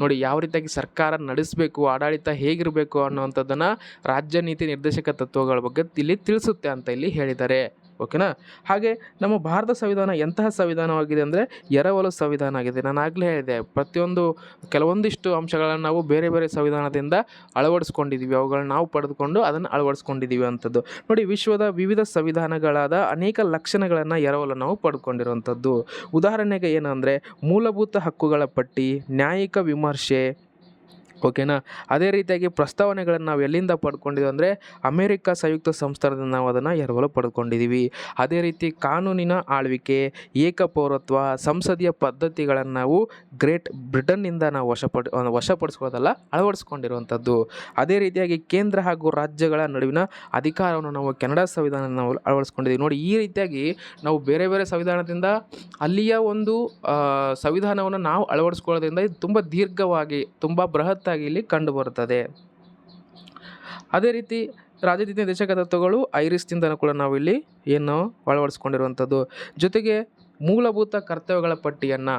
ನೋಡಿ, ಯಾವ ರೀತಿಯಾಗಿ ಸರ್ಕಾರ ನಡೆಸಬೇಕು, ಆಡಳಿತ ಹೇಗಿರಬೇಕು ಅನ್ನುವಂಥದ್ದನ್ನು ರಾಜ್ಯ ನೀತಿ ನಿರ್ದೇಶಕ ತತ್ವಗಳ ಬಗ್ಗೆ ಇಲ್ಲಿ ತಿಳಿಸುತ್ತೆ ಅಂತ ಇಲ್ಲಿ ಹೇಳಿದ್ದಾರೆ. ಓಕೆನಾ? ಹಾಗೆ ನಮ್ಮ ಭಾರತ ಸಂವಿಧಾನ ಎಂತಹ ಸಂವಿಧಾನವಾಗಿದೆ ಅಂದರೆ ಎರವಲು ಸಂವಿಧಾನ ಆಗಿದೆ. ನಾನು ಆಗಲೇ ಹೇಳಿದೆ, ಪ್ರತಿಯೊಂದು ಕೆಲವೊಂದಿಷ್ಟು ಅಂಶಗಳನ್ನು ನಾವು ಬೇರೆ ಬೇರೆ ಸಂವಿಧಾನದಿಂದ ಅಳವಡಿಸ್ಕೊಂಡಿದ್ದೀವಿ ಅವುಗಳನ್ನ ನಾವು ಪಡೆದುಕೊಂಡು ಅದನ್ನು ಅಳವಡಿಸ್ಕೊಂಡಿದ್ದೀವಿ ಅಂಥದ್ದು. ನೋಡಿ, ವಿಶ್ವದ ವಿವಿಧ ಸಂವಿಧಾನಗಳಾದ ಅನೇಕ ಲಕ್ಷಣಗಳನ್ನು ಎರವಲು ನಾವು ಪಡ್ಕೊಂಡಿರುವಂಥದ್ದು. ಉದಾಹರಣೆಗೆ ಏನಂದರೆ, ಮೂಲಭೂತ ಹಕ್ಕುಗಳ ಪಟ್ಟಿ, ನ್ಯಾಯಿಕ ವಿಮರ್ಶೆ ಓಕೆನಾ? ಅದೇ ರೀತಿಯಾಗಿ ಪ್ರಸ್ತಾವನೆಗಳನ್ನು ನಾವು ಎಲ್ಲಿಂದ ಪಡ್ಕೊಂಡಿದ್ದೀವಿ ಅಂದರೆ ಅಮೇರಿಕ ಸಂಯುಕ್ತ ಸಂಸ್ಥಾನದಿಂದ ನಾವು ಅದನ್ನು ಎರವಲು ಪಡ್ಕೊಂಡಿದ್ದೀವಿ ಅದೇ ರೀತಿ ಕಾನೂನಿನ ಆಳ್ವಿಕೆ, ಏಕಪೌರತ್ವ, ಸಂಸದೀಯ ಪದ್ಧತಿಗಳನ್ನು ನಾವು ಗ್ರೇಟ್ ಬ್ರಿಟನ್ನಿಂದ ನಾವು ವಶಪಡ್ ವಶಪಡಿಸ್ಕೊಳ್ಳೋದಲ್ಲ, ಅಳವಡಿಸ್ಕೊಂಡಿರುವಂಥದ್ದು. ಅದೇ ರೀತಿಯಾಗಿ ಕೇಂದ್ರ ಹಾಗೂ ರಾಜ್ಯಗಳ ನಡುವಿನ ಅಧಿಕಾರವನ್ನು ನಾವು ಕೆನಡಾ ಸಂವಿಧಾನ ನಾವು ಅಳವಡಿಸ್ಕೊಂಡಿದ್ದೀವಿ ನೋಡಿ, ಈ ರೀತಿಯಾಗಿ ನಾವು ಬೇರೆ ಬೇರೆ ಸಂವಿಧಾನದಿಂದ ಅಲ್ಲಿಯ ಒಂದು ಸಂವಿಧಾನವನ್ನು ನಾವು ಅಳವಡಿಸ್ಕೊಳ್ಳೋದ್ರಿಂದ ಇದು ತುಂಬ ದೀರ್ಘವಾಗಿ, ತುಂಬ ಬೃಹತ್ತಾಗಿ ಇಲ್ಲಿ ಕಂಡುಬರುತ್ತದೆ. ಅದೇ ರೀತಿ ರಾಜಕೀಯ ನಿರ್ದೇಶಕ ತತ್ವಗಳು ಐರಿಸ್ನಿಂದ ಕೂಡ ನಾವು ಇಲ್ಲಿ ಏನು ಅಳವಡಿಸ್ಕೊಂಡಿರುವಂಥದ್ದು. ಜೊತೆಗೆ ಮೂಲಭೂತ ಕರ್ತವ್ಯಗಳ ಪಟ್ಟಿಯನ್ನು.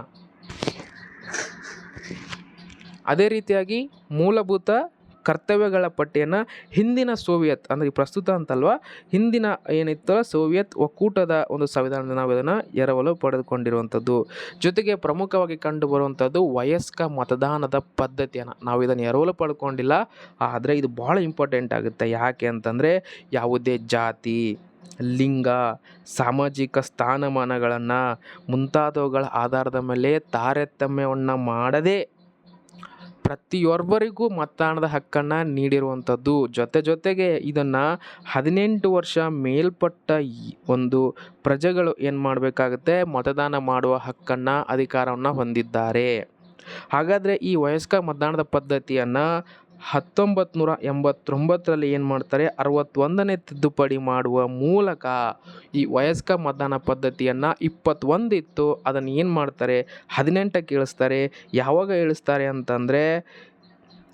ಅದೇ ರೀತಿಯಾಗಿ ಮೂಲಭೂತ ಕರ್ತವ್ಯಗಳ ಪಟ್ಟಿಯನ್ನು ಹಿಂದಿನ ಸೋವಿಯತ್, ಅಂದರೆ ಪ್ರಸ್ತುತ ಅಂತಲ್ವ, ಹಿಂದಿನ ಏನಿತ್ತು ಸೋವಿಯತ್ ಒಕ್ಕೂಟದ ಒಂದು ಸಂವಿಧಾನದಿಂದ ನಾವು ಇದನ್ನು ಎರವಲು ಪಡೆದುಕೊಂಡಿರುವಂಥದ್ದು. ಜೊತೆಗೆ ಪ್ರಮುಖವಾಗಿ ಕಂಡು ಬರುವಂಥದ್ದು ವಯಸ್ಕ ಮತದಾನದ ಪದ್ಧತಿಯನ್ನು. ನಾವು ಇದನ್ನು ಎರವಲು ಪಡ್ಕೊಂಡಿಲ್ಲ, ಆದರೆ ಇದು ಭಾಳ ಇಂಪಾರ್ಟೆಂಟ್ ಆಗುತ್ತೆ. ಯಾಕೆ ಅಂತಂದರೆ ಯಾವುದೇ ಜಾತಿ, ಲಿಂಗ, ಸಾಮಾಜಿಕ ಸ್ಥಾನಮಾನಗಳನ್ನು ಮುಂತಾದವುಗಳ ಆಧಾರದ ಮೇಲೆ ತಾರತಮ್ಯವನ್ನು ಮಾಡದೆ ಪ್ರತಿಯೊಬ್ಬರಿಗೂ ಮತದಾನದ ಹಕ್ಕನ್ನು ನೀಡಿರುವಂಥದ್ದು. ಜೊತೆ ಜೊತೆಗೆ ಇದನ್ನು ಹದಿನೆಂಟು ವರ್ಷ ಮೇಲ್ಪಟ್ಟ ಒಂದು ಪ್ರಜೆಗಳು ಏನು ಮಾಡಬೇಕಾಗುತ್ತೆ? ಮತದಾನ ಮಾಡುವ ಹಕ್ಕನ್ನು, ಅಧಿಕಾರವನ್ನು ಹೊಂದಿದ್ದಾರೆ. ಹಾಗಾದರೆ ಈ ವಯಸ್ಕ ಮತದಾನದ ಪದ್ಧತಿಯನ್ನು ಹತ್ತೊಂಬತ್ತು ನೂರ ಎಂಬತ್ತೊಂಬತ್ತರಲ್ಲಿ ಏನು ಮಾಡ್ತಾರೆ? ಅರವತ್ತೊಂದನೇ ತಿದ್ದುಪಡಿ ಮಾಡುವ ಮೂಲಕ ಈ ವಯಸ್ಕ ಮತದಾನ ಪದ್ಧತಿಯನ್ನು ಇಪ್ಪತ್ತೊಂದಿತ್ತು. ಅದನ್ನು ಏನು ಮಾಡ್ತಾರೆ? ಹದಿನೆಂಟಕ್ಕೆ ಇಳಿಸ್ತಾರೆ ಯಾವಾಗ ಇಳಿಸ್ತಾರೆ ಅಂತಂದರೆ,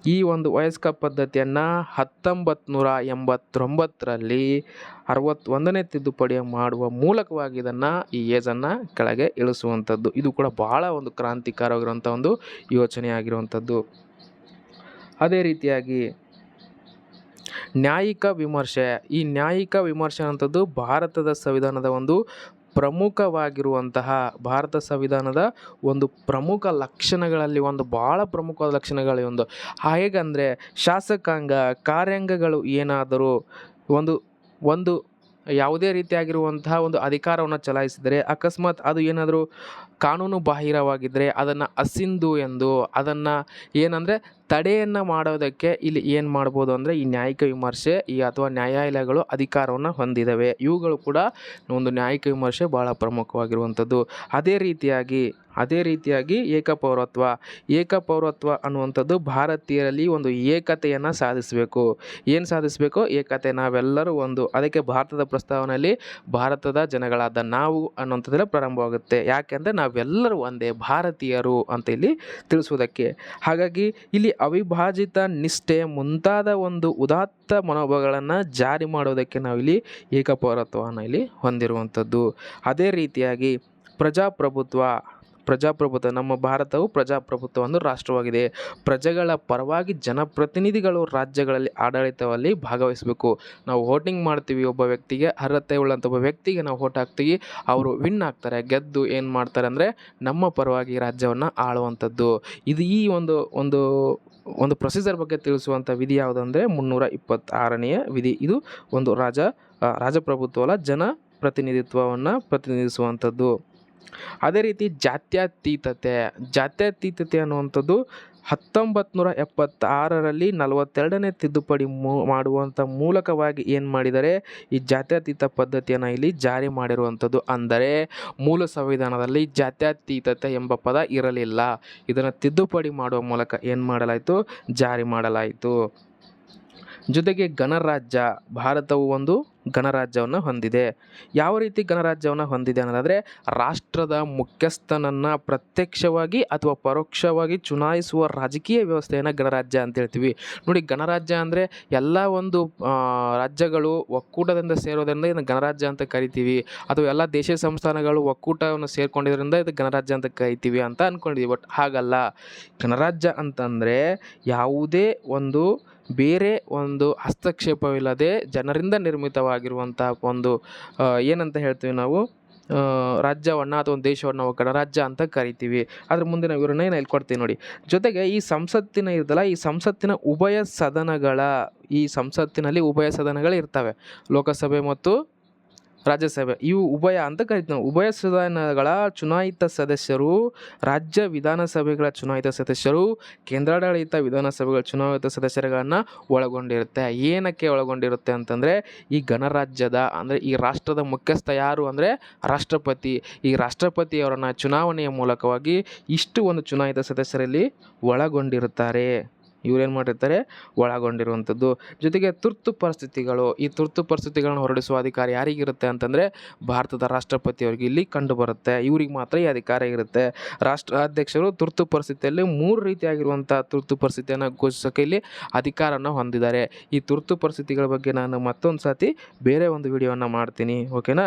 ಈ ಒಂದು ವಯಸ್ಕ ಪದ್ಧತಿಯನ್ನು ಹತ್ತೊಂಬತ್ತು ನೂರ ಎಂಬತ್ತೊಂಬತ್ತರಲ್ಲಿ ಅರವತ್ತೊಂದನೇ ತಿದ್ದುಪಡಿ ಮಾಡುವ ಮೂಲಕವಾಗಿ ಇದನ್ನು ಈ ಏಜನ್ನು ಕೆಳಗೆ ಇಳಿಸುವಂಥದ್ದು. ಇದು ಕೂಡ ಭಾಳ ಒಂದು ಕ್ರಾಂತಿಕಾರವಾಗಿರುವಂಥ ಒಂದು ಯೋಚನೆ ಆಗಿರುವಂಥದ್ದು ಅದೇ ರೀತಿಯಾಗಿ ನ್ಯಾಯಿಕ ವಿಮರ್ಶೆ. ಈ ನ್ಯಾಯಿಕ ವಿಮರ್ಶೆ ಅಂಥದ್ದು ಭಾರತದ ಸಂವಿಧಾನದ ಒಂದು ಪ್ರಮುಖವಾಗಿರುವಂತಹ, ಭಾರತ ಸಂವಿಧಾನದ ಒಂದು ಪ್ರಮುಖ ಲಕ್ಷಣಗಳಲ್ಲಿ ಒಂದು ಭಾಳ ಪ್ರಮುಖ ಲಕ್ಷಣಗಳಲ್ಲಿ ಒಂದು. ಹೇಗಂದರೆ, ಶಾಸಕಾಂಗ ಕಾರ್ಯಾಂಗಗಳು ಏನಾದರೂ ಒಂದು ಒಂದು ಯಾವುದೇ ರೀತಿಯಾಗಿರುವಂತಹ ಒಂದು ಅಧಿಕಾರವನ್ನು ಚಲಾಯಿಸಿದರೆ ಅಕಸ್ಮಾತ್ ಅದು ಏನಾದರೂ ಕಾನೂನು ಬಾಹಿರವಾಗಿದ್ದರೆ ಅದನ್ನು ಅಸಿಂಧು ಎಂದು, ಅದನ್ನು ಏನಂದರೆ ತಡೆಯನ್ನು ಮಾಡೋದಕ್ಕೆ ಇಲ್ಲಿ ಏನು ಮಾಡ್ಬೋದು ಅಂದರೆ ಈ ನ್ಯಾಯಿಕ ವಿಮರ್ಶೆ, ಈ ಅಥವಾ ನ್ಯಾಯಾಲಯಗಳು ಅಧಿಕಾರವನ್ನು ಹೊಂದಿದ್ದಾವೆ ಇವುಗಳು ಕೂಡ ಒಂದು ನ್ಯಾಯಿಕ ವಿಮರ್ಶೆ ಭಾಳ ಪ್ರಮುಖವಾಗಿರುವಂಥದ್ದು. ಅದೇ ರೀತಿಯಾಗಿ ಅದೇ ರೀತಿಯಾಗಿ ಏಕಪೌರತ್ವ ಏಕಪೌರತ್ವ ಅನ್ನುವಂಥದ್ದು ಭಾರತೀಯರಲ್ಲಿ ಒಂದು ಏಕತೆಯನ್ನು ಸಾಧಿಸಬೇಕು. ಏನು ಸಾಧಿಸಬೇಕು? ಏಕತೆ. ನಾವೆಲ್ಲರೂ ಒಂದು, ಅದಕ್ಕೆ ಭಾರತದ ಪ್ರಸ್ತಾವನೆಯಲ್ಲಿ ಭಾರತದ ಜನಗಳಾದ ನಾವು ಅನ್ನುವಂಥದ್ದೆಲ್ಲ ಪ್ರಾರಂಭವಾಗುತ್ತೆ. ಯಾಕೆಂದರೆ ನಾವೆಲ್ಲರೂ ಒಂದೇ ಭಾರತೀಯರು ಅಂತ ಇಲ್ಲಿ ತಿಳಿಸುವುದಕ್ಕೆ. ಹಾಗಾಗಿ ಇಲ್ಲಿ ಅವಿಭಾಜಿತ ನಿಷ್ಠೆ ಮುಂತಾದ ಒಂದು ಉದಾತ್ತ ಮನೋಭಾವಗಳನ್ನು ಜಾರಿ ಮಾಡೋದಕ್ಕೆ ನಾವಿಲ್ಲಿ ಏಕಪೌರತ್ವವನ್ನು ಇಲ್ಲಿ ಹೊಂದಿರುವಂಥದ್ದು. ಅದೇ ರೀತಿಯಾಗಿ ಪ್ರಜಾಪ್ರಭುತ್ವ ಪ್ರಜಾಪ್ರಭುತ್ವ, ನಮ್ಮ ಭಾರತವು ಪ್ರಜಾಪ್ರಭುತ್ವ ಒಂದು ರಾಷ್ಟ್ರವಾಗಿದೆ. ಪ್ರಜೆಗಳ ಪರವಾಗಿ ಜನಪ್ರತಿನಿಧಿಗಳು ರಾಜ್ಯಗಳಲ್ಲಿ ಆಡಳಿತದಲ್ಲಿ ಭಾಗವಹಿಸಬೇಕು. ನಾವು ವೋಟಿಂಗ್ ಮಾಡ್ತೀವಿ, ಒಬ್ಬ ವ್ಯಕ್ತಿಗೆ ಅರ್ಹತೆ ಉಳ್ಳಂಥ ಒಬ್ಬ ವ್ಯಕ್ತಿಗೆ ನಾವು ವೋಟ್ ಹಾಕ್ತೀವಿ. ಅವರು ವಿನ್ ಆಗ್ತಾರೆ, ಗೆದ್ದು ಏನು ಮಾಡ್ತಾರೆ ಅಂದರೆ ನಮ್ಮ ಪರವಾಗಿ ರಾಜ್ಯವನ್ನು ಆಳುವಂಥದ್ದು. ಇದು ಈ ಒಂದು ಒಂದು ಒಂದು ಪ್ರೊಸೀಜರ್ ಬಗ್ಗೆ ತಿಳಿಸುವಂಥ ವಿಧಿ ಯಾವುದು ಅಂದರೆ ಮುನ್ನೂರ ಇಪ್ಪತ್ತಾರನೆಯ ವಿಧಿ. ಇದು ಒಂದು ರಾಜ ರಾಜಪ್ರಭುತ್ವ ಅಲ್ಲ ಜನ ಪ್ರತಿನಿಧಿತ್ವವನ್ನು ಪ್ರತಿನಿಧಿಸುವಂಥದ್ದು. ಅದೇ ರೀತಿ ಜಾತ್ಯತೀತತೆ ಜಾತ್ಯತೀತತೆ ಅನ್ನುವಂಥದ್ದು ಹತ್ತೊಂಬತ್ತು ನೂರ ಎಪ್ಪತ್ತಾರರಲ್ಲಿ ನಲವತ್ತೆರಡನೇ ತಿದ್ದುಪಡಿ ಮೂ, ಮಾಡುವಂಥ ಮೂಲಕವಾಗಿ ಏನು ಮಾಡಿದರೆ, ಈ ಜಾತ್ಯತೀತ ಪದ್ಧತಿಯನ್ನು ಇಲ್ಲಿ ಜಾರಿ ಮಾಡಿರುವಂಥದ್ದು. ಅಂದರೆ ಮೂಲ ಸಂವಿಧಾನದಲ್ಲಿ ಜಾತ್ಯತೀತತೆ ಎಂಬ ಪದ ಇರಲಿಲ್ಲ. ಇದನ್ನು ತಿದ್ದುಪಡಿ ಮಾಡುವ ಮೂಲಕ ಏನು ಮಾಡಲಾಯಿತು? ಜಾರಿ ಮಾಡಲಾಯಿತು. ಜೊತೆಗೆ ಗಣರಾಜ್ಯ, ಭಾರತವು ಒಂದು ಗಣರಾಜ್ಯವನ್ನು ಹೊಂದಿದೆ. ಯಾವ ರೀತಿ ಗಣರಾಜ್ಯವನ್ನು ಹೊಂದಿದೆ ಅನ್ನೋದಾದರೆ, ರಾಷ್ಟ್ರದ ಮುಖ್ಯಸ್ಥನನ್ನು ಪ್ರತ್ಯಕ್ಷವಾಗಿ ಅಥವಾ ಪರೋಕ್ಷವಾಗಿ ಚುನಾಯಿಸುವ ರಾಜಕೀಯ ವ್ಯವಸ್ಥೆಯನ್ನು ಗಣರಾಜ್ಯ ಅಂತ ಹೇಳ್ತೀವಿ. ನೋಡಿ, ಗಣರಾಜ್ಯ ಅಂದರೆ ಎಲ್ಲ ಒಂದು ರಾಜ್ಯಗಳು ಒಕ್ಕೂಟದಿಂದ ಸೇರೋದರಿಂದ ಇದನ್ನು ಗಣರಾಜ್ಯ ಅಂತ ಕರಿತೀವಿ. ಅಥವಾ ಎಲ್ಲ ದೇಶ ಸಂಸ್ಥಾನಗಳು ಒಕ್ಕೂಟವನ್ನು ಸೇರಿಕೊಂಡಿದ್ದರಿಂದ ಇದು ಗಣರಾಜ್ಯ ಅಂತ ಕರಿತೀವಿ ಅಂತ ಅಂದ್ಕೊಂಡಿದ್ದೀವಿ ಬಟ್ ಹಾಗಲ್ಲ. ಗಣರಾಜ್ಯ ಅಂತಂದರೆ ಯಾವುದೇ ಒಂದು ಬೇರೆ ಒಂದು ಹಸ್ತಕ್ಷೇಪವಿಲ್ಲದೆ ಜನರಿಂದ ನಿರ್ಮಿತವಾಗಿರುವಂಥ ಒಂದು ಏನಂತ ಹೇಳ್ತೀವಿ ನಾವು ರಾಜ್ಯವನ್ನು ಅಥವಾ ಒಂದು ದೇಶವನ್ನು ನಾವು ಗಣರಾಜ್ಯ ಅಂತ ಕರಿತೀವಿ. ಅದ್ರ ಮುಂದಿನ ವಿವರಣೆ ಇಲ್ಲಿ ಕೊಡ್ತೀನಿ ನೋಡಿ. ಜೊತೆಗೆ ಈ ಸಂಸತ್ತಿನ ಇರ್ದಲ್ಲ ಈ ಸಂಸತ್ತಿನ ಉಭಯ ಸದನಗಳ, ಈ ಸಂಸತ್ತಿನಲ್ಲಿ ಉಭಯ ಸದನಗಳು ಇರ್ತವೆ. ಲೋಕಸಭೆ ಮತ್ತು ರಾಜ್ಯಸಭೆ. ಇವು ಉಭಯ ಅಂತ ಕರಿತೀವಿ ಉಭಯ ಸದನಗಳ ಚುನಾಯಿತ ಸದಸ್ಯರು, ರಾಜ್ಯ ವಿಧಾನಸಭೆಗಳ ಚುನಾಯಿತ ಸದಸ್ಯರು, ಕೇಂದ್ರಾಡಳಿತ ವಿಧಾನಸಭೆಗಳ ಚುನಾಯಿತ ಸದಸ್ಯರುಗಳನ್ನು ಒಳಗೊಂಡಿರುತ್ತೆ. ಏನಕ್ಕೆ ಒಳಗೊಂಡಿರುತ್ತೆ ಅಂತಂದರೆ, ಈ ಗಣರಾಜ್ಯದ ಅಂದರೆ ಈ ರಾಷ್ಟ್ರದ ಮುಖ್ಯಸ್ಥ ಯಾರು ಅಂದರೆ ರಾಷ್ಟ್ರಪತಿ. ಈ ರಾಷ್ಟ್ರಪತಿಯವರನ್ನು ಚುನಾವಣೆಯ ಮೂಲಕವಾಗಿ ಇಷ್ಟು ಒಂದು ಚುನಾಯಿತ ಸದಸ್ಯರಲ್ಲಿ ಒಳಗೊಂಡಿರುತ್ತಾರೆ. ಇವರೇನು ಮಾಡಿರ್ತಾರೆ? ಒಳಗೊಂಡಿರುವಂಥದ್ದು. ಜೊತೆಗೆ ತುರ್ತು ಪರಿಸ್ಥಿತಿಗಳು, ಈ ತುರ್ತು ಪರಿಸ್ಥಿತಿಗಳನ್ನು ಹೊರಡಿಸುವ ಅಧಿಕಾರ ಯಾರಿಗಿರುತ್ತೆ ಅಂತಂದರೆ ಭಾರತದ ರಾಷ್ಟ್ರಪತಿಯವರಿಗೆ ಇಲ್ಲಿ ಕಂಡುಬರುತ್ತೆ. ಇವ್ರಿಗೆ ಮಾತ್ರ ಈ ಅಧಿಕಾರ ಇರುತ್ತೆ. ರಾಷ್ಟ್ರ ಅಧ್ಯಕ್ಷರು ತುರ್ತು ಪರಿಸ್ಥಿತಿಯಲ್ಲಿ ಮೂರು ರೀತಿಯಾಗಿರುವಂಥ ತುರ್ತು ಪರಿಸ್ಥಿತಿಯನ್ನು ಘೋಷಿಸೋಕೆ ಇಲ್ಲಿ ಅಧಿಕಾರವನ್ನು ಹೊಂದಿದ್ದಾರೆ. ಈ ತುರ್ತು ಪರಿಸ್ಥಿತಿಗಳ ಬಗ್ಗೆ ನಾನು ಮತ್ತೊಂದು ಸತಿ ಬೇರೆ ಒಂದು ವಿಡಿಯೋವನ್ನು ಮಾಡ್ತೀನಿ, ಓಕೆನಾ?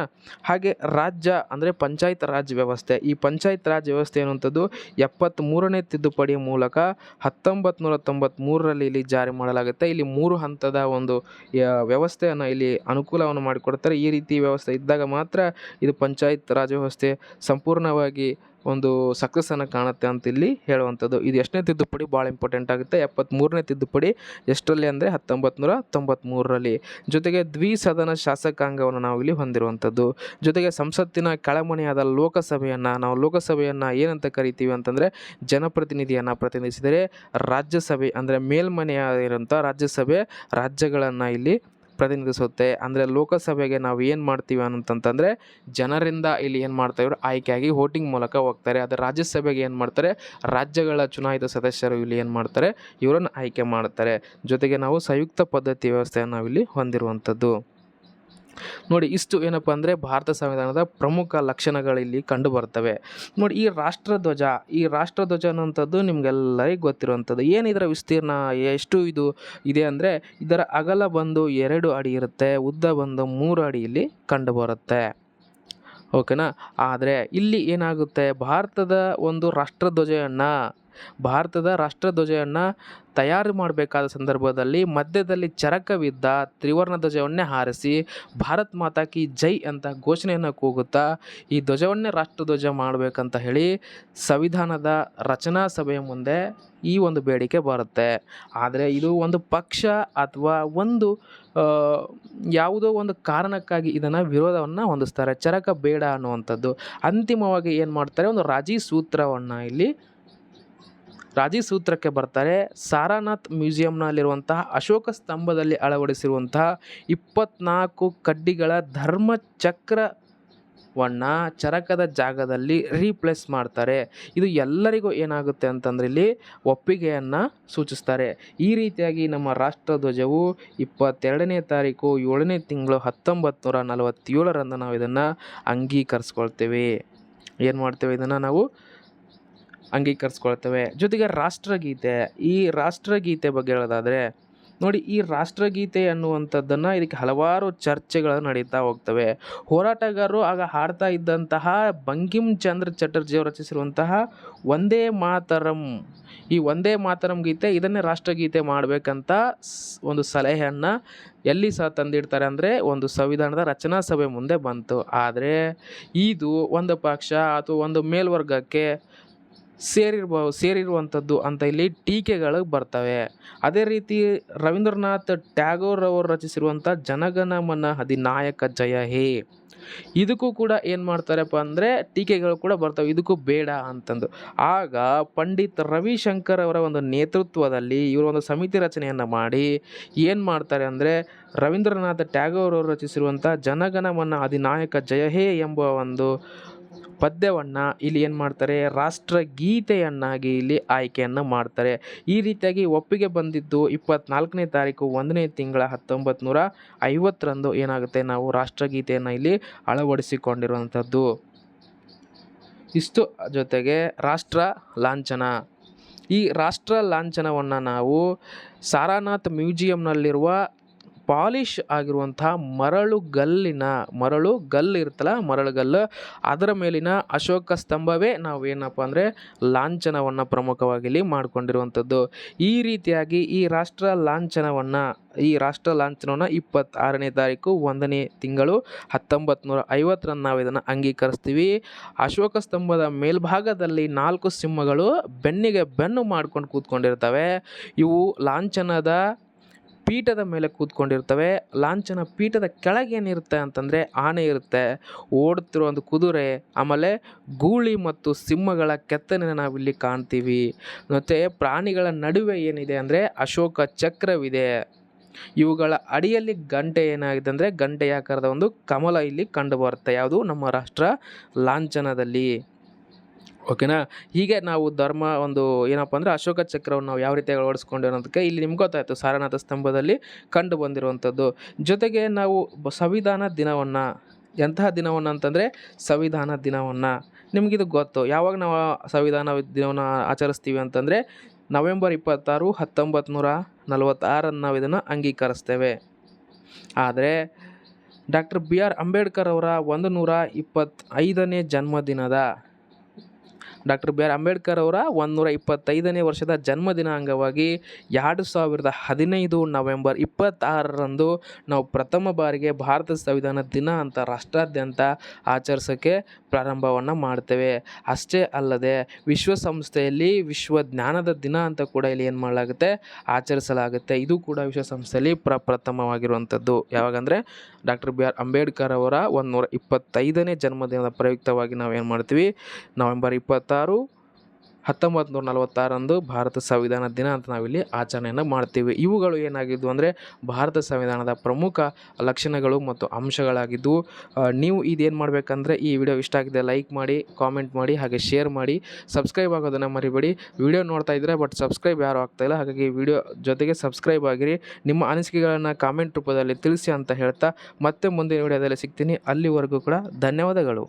ಹಾಗೆ ರಾಜ್ಯ ಅಂದರೆ ಪಂಚಾಯತ್ ರಾಜ್ ವ್ಯವಸ್ಥೆ. ಈ ಪಂಚಾಯತ್ ರಾಜ್ ವ್ಯವಸ್ಥೆ ಅನ್ನುವಂಥದ್ದು ಎಪ್ಪತ್ತ್ಮೂರನೇ ತಿದ್ದುಪಡಿಯ ಮೂಲಕ ಹತ್ತೊಂಬತ್ತು ನೂರ ತೊಂಬತ್ತ್ಮೂರರಲ್ಲಿ ಇಲ್ಲಿ ಜಾರಿ ಮಾಡಲಾಗುತ್ತೆ. ಇಲ್ಲಿ ಮೂರು ಹಂತದ ಒಂದು ವ್ಯವಸ್ಥೆಯನ್ನು ಇಲ್ಲಿ ಅನುಕೂಲವನ್ನು ಮಾಡಿಕೊಡ್ತಾರೆ. ಈ ರೀತಿ ವ್ಯವಸ್ಥೆ ಇದ್ದಾಗ ಮಾತ್ರ ಇದು ಪಂಚಾಯತ್ ರಾಜ್ ವ್ಯವಸ್ಥೆ ಸಂಪೂರ್ಣವಾಗಿ ಒಂದು ಸಕ್ಸಸ್ಸನ್ನು ಕಾಣುತ್ತೆ ಅಂತ ಇಲ್ಲಿ ಹೇಳುವಂಥದ್ದು. ಇದು ಎಷ್ಟನೇ ತಿದ್ದುಪಡಿ ಭಾಳ ಇಂಪಾರ್ಟೆಂಟ್ ಆಗುತ್ತೆ. ಎಪ್ಪತ್ತ್ಮೂರನೇ ತಿದ್ದುಪಡಿ ಎಷ್ಟರಲ್ಲಿ ಅಂದರೆ ಹತ್ತೊಂಬತ್ತು ನೂರ ತೊಂಬತ್ತ್ಮೂರರಲ್ಲಿ ಜೊತೆಗೆ ದ್ವಿಸದನ ಶಾಸಕಾಂಗವನ್ನು ನಾವು ಇಲ್ಲಿ ಹೊಂದಿರುವಂಥದ್ದು. ಜೊತೆಗೆ ಸಂಸತ್ತಿನ ಕೆಳಮನೆಯಾದ ಲೋಕಸಭೆಯನ್ನು ನಾವು ಲೋಕಸಭೆಯನ್ನು ಏನಂತ ಕರಿತೀವಿ ಅಂತಂದರೆ ಜನಪ್ರತಿನಿಧಿಯನ್ನು ಪ್ರತಿನಿಧಿಸಿದರೆ ರಾಜ್ಯಸಭೆ ಅಂದರೆ ಮೇಲ್ಮನೆಯಾಗಿರುವಂಥ ರಾಜ್ಯಸಭೆ ರಾಜ್ಯಗಳನ್ನು ಇಲ್ಲಿ ಪ್ರತಿನಿಧಿಸುತ್ತೆ. ಅಂದರೆ ಲೋಕಸಭೆಗೆ ನಾವು ಏನು ಮಾಡ್ತೀವಿ ಅಂತಂತಂದರೆ ಜನರಿಂದ ಇಲ್ಲಿ ಏನು ಮಾಡ್ತಾರೆ ಇವರು ಆಯ್ಕೆಯಾಗಿ ವೋಟಿಂಗ್ ಮೂಲಕ ಹೋಗ್ತಾರೆ. ಆದರೆ ರಾಜ್ಯಸಭೆಗೆ ಏನು ಮಾಡ್ತಾರೆ, ರಾಜ್ಯಗಳ ಚುನಾಯಿತ ಸದಸ್ಯರು ಇಲ್ಲಿ ಏನು ಮಾಡ್ತಾರೆ, ಇವರನ್ನು ಆಯ್ಕೆ ಮಾಡ್ತಾರೆ. ಜೊತೆಗೆ ನಾವು ಸಂಯುಕ್ತ ಪದ್ಧತಿ ವ್ಯವಸ್ಥೆಯನ್ನು ನಾವಿಲ್ಲಿ ಹೊಂದಿರುವಂಥದ್ದು. ನೋಡಿ, ಇಷ್ಟು ಏನಪ್ಪ ಅಂದರೆ ಭಾರತ ಸಂವಿಧಾನದ ಪ್ರಮುಖ ಲಕ್ಷಣಗಳಿಲ್ಲಿ ಕಂಡು ಬರ್ತವೆ ನೋಡಿ, ಈ ರಾಷ್ಟ್ರಧ್ವಜ ಈ ರಾಷ್ಟ್ರಧ್ವಜ ಅನ್ನೋಂಥದ್ದು ನಿಮಗೆಲ್ಲರಿಗೂ ಗೊತ್ತಿರುವಂಥದ್ದು. ಏನು ಇದರ ವಿಸ್ತೀರ್ಣ, ಎಷ್ಟು ಇದು ಇದೆ ಅಂದರೆ ಇದರ ಅಗಲ ಬಂದು ಎರಡು ಅಡಿ ಇರುತ್ತೆ, ಉದ್ದ ಬಂದು ಮೂರು ಅಡಿ ಇಲ್ಲಿ ಕಂಡು ಬರುತ್ತೆ. ಓಕೆನಾ? ಆದರೆ ಇಲ್ಲಿ ಏನಾಗುತ್ತೆ? ಭಾರತದ ಒಂದು ರಾಷ್ಟ್ರಧ್ವಜವನ್ನು ಭಾರತದ ರಾಷ್ಟ್ರಧ್ವಜವನ್ನು ತಯಾರು ಮಾಡಬೇಕಾದ ಸಂದರ್ಭದಲ್ಲಿ ಮಧ್ಯದಲ್ಲಿ ಚರಕವಿದ್ದ ತ್ರಿವರ್ಣ ಧ್ವಜವನ್ನೇ ಹಾರಿಸಿ ಭಾರತ್ ಮಾತಾ ಕಿ ಜೈ ಅಂತ ಘೋಷಣೆಯನ್ನು ಕೂಗುತ್ತಾ ಈ ಧ್ವಜವನ್ನೇ ರಾಷ್ಟ್ರಧ್ವಜ ಮಾಡಬೇಕಂತ ಹೇಳಿ ಸಂವಿಧಾನದ ರಚನಾ ಸಭೆಯ ಮುಂದೆ ಈ ಒಂದು ಬೇಡಿಕೆ ಬರುತ್ತೆ. ಆದರೆ ಇದು ಒಂದು ಪಕ್ಷ ಅಥವಾ ಒಂದು ಯಾವುದೋ ಒಂದು ಕಾರಣಕ್ಕಾಗಿ ಇದನ್ನು ವಿರೋಧವನ್ನು ಹೊಂದಿಸ್ತಾರೆ. ಚರಕ ಬೇಡ ಅನ್ನುವಂಥದ್ದು. ಅಂತಿಮವಾಗಿ ಏನು ಮಾಡ್ತಾರೆ? ಒಂದು ರಾಜಿ ಸೂತ್ರವನ್ನು ಇಲ್ಲಿ ರಾಜಿ ಸೂತ್ರಕ್ಕೆ ಬರ್ತಾರೆ, ಸಾರಾನಾಥ್ ಮ್ಯೂಸಿಯಂನಲ್ಲಿರುವಂತಹ ಅಶೋಕ ಸ್ತಂಭದಲ್ಲಿ ಅಳವಡಿಸಿರುವಂತಹ ಇಪ್ಪತ್ನಾಲ್ಕು ಕಡ್ಡಿಗಳ ಧರ್ಮಚಕ್ರವನ್ನು ಚರಕದ ಜಾಗದಲ್ಲಿ ರೀಪ್ಲೇಸ್ ಮಾಡ್ತಾರೆ. ಇದು ಎಲ್ಲರಿಗೂ ಏನಾಗುತ್ತೆ ಅಂತಂದ್ರೆ ಇಲ್ಲಿ ಒಪ್ಪಿಗೆಯನ್ನು ಸೂಚಿಸ್ತಾರೆ. ಈ ರೀತಿಯಾಗಿ ನಮ್ಮ ರಾಷ್ಟ್ರಧ್ವಜವು ಇಪ್ಪತ್ತೆರಡನೇ ತಾರೀಕು ಏಳನೇ ತಿಂಗಳು ಹತ್ತೊಂಬತ್ತು ನೂರ ನಲವತ್ತೇಳರಂದು ನಾವು ಇದನ್ನು ಅಂಗೀಕರಿಸ್ಕೊಳ್ತೇವೆ. ಏನು ಮಾಡ್ತೇವೆ ಇದನ್ನು ನಾವು ಅಂಗೀಕರಿಸ್ಕೊಳ್ತೇವೆ. ಜೊತೆಗೆ ರಾಷ್ಟ್ರಗೀತೆ. ಈ ರಾಷ್ಟ್ರಗೀತೆ ಬಗ್ಗೆ ಹೇಳೋದಾದರೆ, ನೋಡಿ, ಈ ರಾಷ್ಟ್ರಗೀತೆ ಅನ್ನುವಂಥದ್ದನ್ನು ಇದಕ್ಕೆ ಹಲವಾರು ಚರ್ಚೆಗಳು ನಡೀತಾ ಹೋಗ್ತವೆ. ಹೋರಾಟಗಾರರು ಆಗ ಹಾಡ್ತಾ ಇದ್ದಂತಹ ಬಂಕಿಮ್ ಚಂದ್ರ ಚಟರ್ಜಿಯವರು ರಚಿಸಿರುವಂತಹ ಒಂದೇ ಮಾತರಂ ಈ ಒಂದೇ ಮಾತರಂ ಗೀತೆ ಇದನ್ನೇ ರಾಷ್ಟ್ರಗೀತೆ ಮಾಡಬೇಕಂತ ಒಂದು ಸಲಹೆಯನ್ನು ಎಲ್ಲಿ ಸಹ ತಂದಿಡ್ತಾರೆ ಅಂದರೆ ಒಂದು ಸಂವಿಧಾನದ ರಚನಾ ಸಭೆ ಮುಂದೆ ಬಂತು. ಆದರೆ, ಇದು ಒಂದು ಪಕ್ಷ ಅಥವಾ ಒಂದು ಮೇಲ್ವರ್ಗಕ್ಕೆ ಸೇರಿರ್ಬೋ ಸೇರಿರುವಂಥದ್ದು ಅಂತ ಇಲ್ಲಿ ಟೀಕೆಗಳು ಬರ್ತವೆ. ಅದೇ ರೀತಿ ರವೀಂದ್ರನಾಥ್ ಟ್ಯಾಗೋರ್ ಅವರು ರಚಿಸಿರುವಂಥ ಜನಗಣಮನ ಅಧಿನಾಯಕ ಜಯ ಹೇ. ಇದಕ್ಕೂ ಕೂಡ ಏನು ಮಾಡ್ತಾರಪ್ಪ ಅಂದರೆ ಟೀಕೆಗಳು ಕೂಡ ಬರ್ತವೆ. ಇದಕ್ಕೂ ಬೇಡ ಅಂತಂದು. ಆಗ ಪಂಡಿತ್ ರವಿಶಂಕರ್ ಅವರ ಒಂದು ನೇತೃತ್ವದಲ್ಲಿ ಇವರು ಒಂದು ಸಮಿತಿ ರಚನೆಯನ್ನು ಮಾಡಿ ಏನು ಮಾಡ್ತಾರೆ ಅಂದರೆ ರವೀಂದ್ರನಾಥ ಟ್ಯಾಗೋರ್ ಅವರು ರಚಿಸಿರುವಂಥ ಜನಗಣಮನ ಅಧಿನಾಯಕ ಜಯ ಹೇ ಎಂಬ ಒಂದು ಪದ್ಯವನ್ನು ಇಲ್ಲಿ ಏನು ಮಾಡ್ತಾರೆ? ರಾಷ್ಟ್ರಗೀತೆಯನ್ನಾಗಿ ಇಲ್ಲಿ ಆಯ್ಕೆಯನ್ನು ಮಾಡ್ತಾರೆ. ಈ ರೀತಿಯಾಗಿ ಒಪ್ಪಿಗೆ ಬಂದಿದ್ದು ಇಪ್ಪತ್ನಾಲ್ಕನೇ ತಾರೀಕು ಒಂದನೇ ತಿಂಗಳ ಹತ್ತೊಂಬತ್ತು ನೂರ ಐವತ್ತರಂದು ಏನಾಗುತ್ತೆ? ನಾವು ರಾಷ್ಟ್ರಗೀತೆಯನ್ನು ಇಲ್ಲಿ ಅಳವಡಿಸಿಕೊಂಡಿರುವಂಥದ್ದು. ಇಷ್ಟು ಜೊತೆಗೆ ರಾಷ್ಟ್ರ ಲಾಂಛನ. ಈ ರಾಷ್ಟ್ರ ಲಾಂಛನವನ್ನು ನಾವು ಸಾರಾನಾಥ್ ಮ್ಯೂಸಿಯಂನಲ್ಲಿರುವ ಪಾಲಿಶ್ ಆಗಿರುವಂಥ ಮರಳು ಗಲ್ಲಿನ, ಮರಳು ಗಲ್ ಇರುತ್ತಲ್ಲ, ಮರಳು ಗಲ್ಲು ಅದರ ಮೇಲಿನ ಅಶೋಕ ಸ್ತಂಭವೇ ನಾವು ಏನಪ್ಪ ಅಂದರೆ ಲಾಂಛನವನ್ನು ಪ್ರಮುಖವಾಗಿ ಇಲ್ಲಿ ಮಾಡಿಕೊಂಡಿರುವಂಥದ್ದು. ಈ ರೀತಿಯಾಗಿ ಈ ರಾಷ್ಟ್ರ ಲಾಂಛನವನ್ನು, ಈ ರಾಷ್ಟ್ರ ಲಾಂಛನವನ್ನು ಇಪ್ಪತ್ತಾರನೇ ತಾರೀಕು ಒಂದನೇ ತಿಂಗಳು ಹತ್ತೊಂಬತ್ತು ನೂರ ಐವತ್ತರಂದು ನಾವು ಇದನ್ನು ಅಂಗೀಕರಿಸ್ತೀವಿ. ಅಶೋಕ ಸ್ತಂಭದ ಮೇಲ್ಭಾಗದಲ್ಲಿ ನಾಲ್ಕು ಸಿಂಹಗಳು ಬೆನ್ನಿಗೆ ಬೆನ್ನು ಮಾಡ್ಕೊಂಡು ಕೂತ್ಕೊಂಡಿರ್ತವೆ. ಇವು ಲಾಂಛನದ ಪೀಠದ ಮೇಲೆ ಕೂತ್ಕೊಂಡಿರ್ತವೆ. ಲಾಂಛನ ಪೀಠದ ಕೆಳಗೆ ಏನಿರುತ್ತೆ ಅಂತಂದರೆ ಆನೆ ಇರುತ್ತೆ. ಓಡುತ್ತಿರೋ ಒಂದು ಕುದುರೆ, ಆಮೇಲೆ ಗೂಳಿ ಮತ್ತು ಸಿಂಹಗಳ ಕೆತ್ತನೆ ನಾವಿಲ್ಲಿ ಕಾಣ್ತೀವಿ. ಮತ್ತು ಪ್ರಾಣಿಗಳ ನಡುವೆ ಏನಿದೆ ಅಂದರೆ ಅಶೋಕ ಚಕ್ರವಿದೆ. ಇವುಗಳ ಅಡಿಯಲ್ಲಿ ಗಂಟೆ ಏನಾಗಿದೆ ಅಂದರೆ ಗಂಟೆಯಾಕಾರದ ಒಂದು ಕಮಲ ಇಲ್ಲಿ ಕಂಡು ಬರುತ್ತೆ. ಯಾವುದು? ನಮ್ಮ ರಾಷ್ಟ್ರ ಲಾಂಛನದಲ್ಲಿ. ಓಕೆನಾ ಹೀಗೆ ನಾವು ಧರ್ಮ ಒಂದು ಏನಪ್ಪ ಅಂದರೆ ಅಶೋಕ ಚಕ್ರವನ್ನು ನಾವು ಯಾವ ರೀತಿ ಅಳವಡಿಸ್ಕೊಂಡು ಅನ್ನೋದಕ್ಕೆ ಇಲ್ಲಿ ನಿಮ್ಗೆ ಗೊತ್ತಾಯಿತು, ಸಾರನಾಥ ಸ್ತಂಭದಲ್ಲಿ ಕಂಡು ಬಂದಿರುವಂಥದ್ದು. ಜೊತೆಗೆ ನಾವು ಸಂವಿಧಾನ ದಿನವನ್ನು, ಎಂತಹ ದಿನವನ್ನು ಅಂತಂದರೆ ಸಂವಿಧಾನ ದಿನವನ್ನು, ನಿಮಗಿದು ಗೊತ್ತು. ಯಾವಾಗ ನಾವು ಸಂವಿಧಾನ ದಿನವನ್ನು ಆಚರಿಸ್ತೀವಿ ಅಂತಂದರೆ ನವೆಂಬರ್ ಇಪ್ಪತ್ತಾರು ಹತ್ತೊಂಬತ್ತು ನೂರ ನಲವತ್ತಾರನ್ನು ನಾವು ಇದನ್ನು ಅಂಗೀಕರಿಸ್ತೇವೆ. ಆದರೆ ಡಾಕ್ಟರ್ ಬಿ ಆರ್ ಅಂಬೇಡ್ಕರ್ ಅವರ ಒಂದು ನೂರ ಇಪ್ಪತ್ತೈದನೇ ಜನ್ಮದಿನದ ಡಾಕ್ಟರ್ ಬಿ ಆರ್ ಅಂಬೇಡ್ಕರ್ ಅವರ ಒಂದೂರ ಇಪ್ಪತ್ತೈದನೇ ವರ್ಷದ ಜನ್ಮದಿನ ಅಂಗವಾಗಿ ಎರಡು ಸಾವಿರದ ಹದಿನೈದು ನವೆಂಬರ್ ಇಪ್ಪತ್ತಾರರಂದು ನಾವು ಪ್ರಥಮ ಬಾರಿಗೆ ಭಾರತ ಸಂವಿಧಾನ ದಿನ ಅಂತ ರಾಷ್ಟ್ರಾದ್ಯಂತ ಆಚರಿಸೋಕ್ಕೆ ಪ್ರಾರಂಭವನ್ನು ಮಾಡ್ತೇವೆ. ಅಷ್ಟೇ ಅಲ್ಲದೆ ವಿಶ್ವಸಂಸ್ಥೆಯಲ್ಲಿ ವಿಶ್ವ ಜ್ಞಾನದ ದಿನ ಅಂತ ಕೂಡ ಇಲ್ಲಿ ಏನು ಮಾಡಲಾಗುತ್ತೆ? ಆಚರಿಸಲಾಗುತ್ತೆ. ಇದು ಕೂಡ ವಿಶ್ವಸಂಸ್ಥೆಯಲ್ಲಿ ಪ್ರಪ್ರಥಮವಾಗಿರುವಂಥದ್ದು ಯಾವಾಗಂದರೆ ಡಾಕ್ಟರ್ ಬಿ ಆರ್ ಅಂಬೇಡ್ಕರ್ ಅವರ ಒಂದು ನೂರ ಇಪ್ಪತ್ತೈದನೇ ಜನ್ಮದಿನದ ಪ್ರಯುಕ್ತವಾಗಿ ನಾವು ಏನು ಮಾಡ್ತೀವಿ? ನವೆಂಬರ್ ಇಪ್ಪತ್ತಾರು ಹತ್ತೊಂಬತ್ತು ನೂರ ನಲವತ್ತಾರಂದು ಭಾರತ ಸಂವಿಧಾನ ದಿನ ಅಂತ ನಾವಿಲ್ಲಿ ಆಚರಣೆಯನ್ನು ಮಾಡ್ತೀವಿ. ಇವುಗಳು ಏನಾಗಿದ್ವು ಅಂದರೆ ಭಾರತ ಸಂವಿಧಾನದ ಪ್ರಮುಖ ಲಕ್ಷಣಗಳು ಮತ್ತು ಅಂಶಗಳಾಗಿದ್ದವು ನೀವು ಇದೇನು ಮಾಡಬೇಕಂದ್ರೆ ಈ ವಿಡಿಯೋ ಇಷ್ಟ ಆಗಿದೆ ಲೈಕ್ ಮಾಡಿ, ಕಾಮೆಂಟ್ ಮಾಡಿ, ಹಾಗೆ ಶೇರ್ ಮಾಡಿ. ಸಬ್ಸ್ಕ್ರೈಬ್ ಆಗೋದನ್ನು ಮರಿಬೇಡಿ. ವಿಡಿಯೋ ನೋಡ್ತಾ ಇದ್ದರೆ ಬಟ್ ಸಬ್ಸ್ಕ್ರೈಬ್ ಯಾರೂ ಆಗ್ತಾಯಿಲ್ಲ ಹಾಗಾಗಿ ವಿಡಿಯೋ ಜೊತೆಗೆ ಸಬ್ಸ್ಕ್ರೈಬ್ ಆಗಿರಿ. ನಿಮ್ಮ ಅನಿಸಿಕೆಗಳನ್ನು ಕಾಮೆಂಟ್ ರೂಪದಲ್ಲಿ ತಿಳಿಸಿ ಅಂತ ಹೇಳ್ತಾ ಮತ್ತೆ ಮುಂದಿನ ವಿಡಿಯೋದಲ್ಲಿ ಸಿಗ್ತೀನಿ. ಅಲ್ಲಿವರೆಗೂ ಕೂಡ ಧನ್ಯವಾದಗಳು.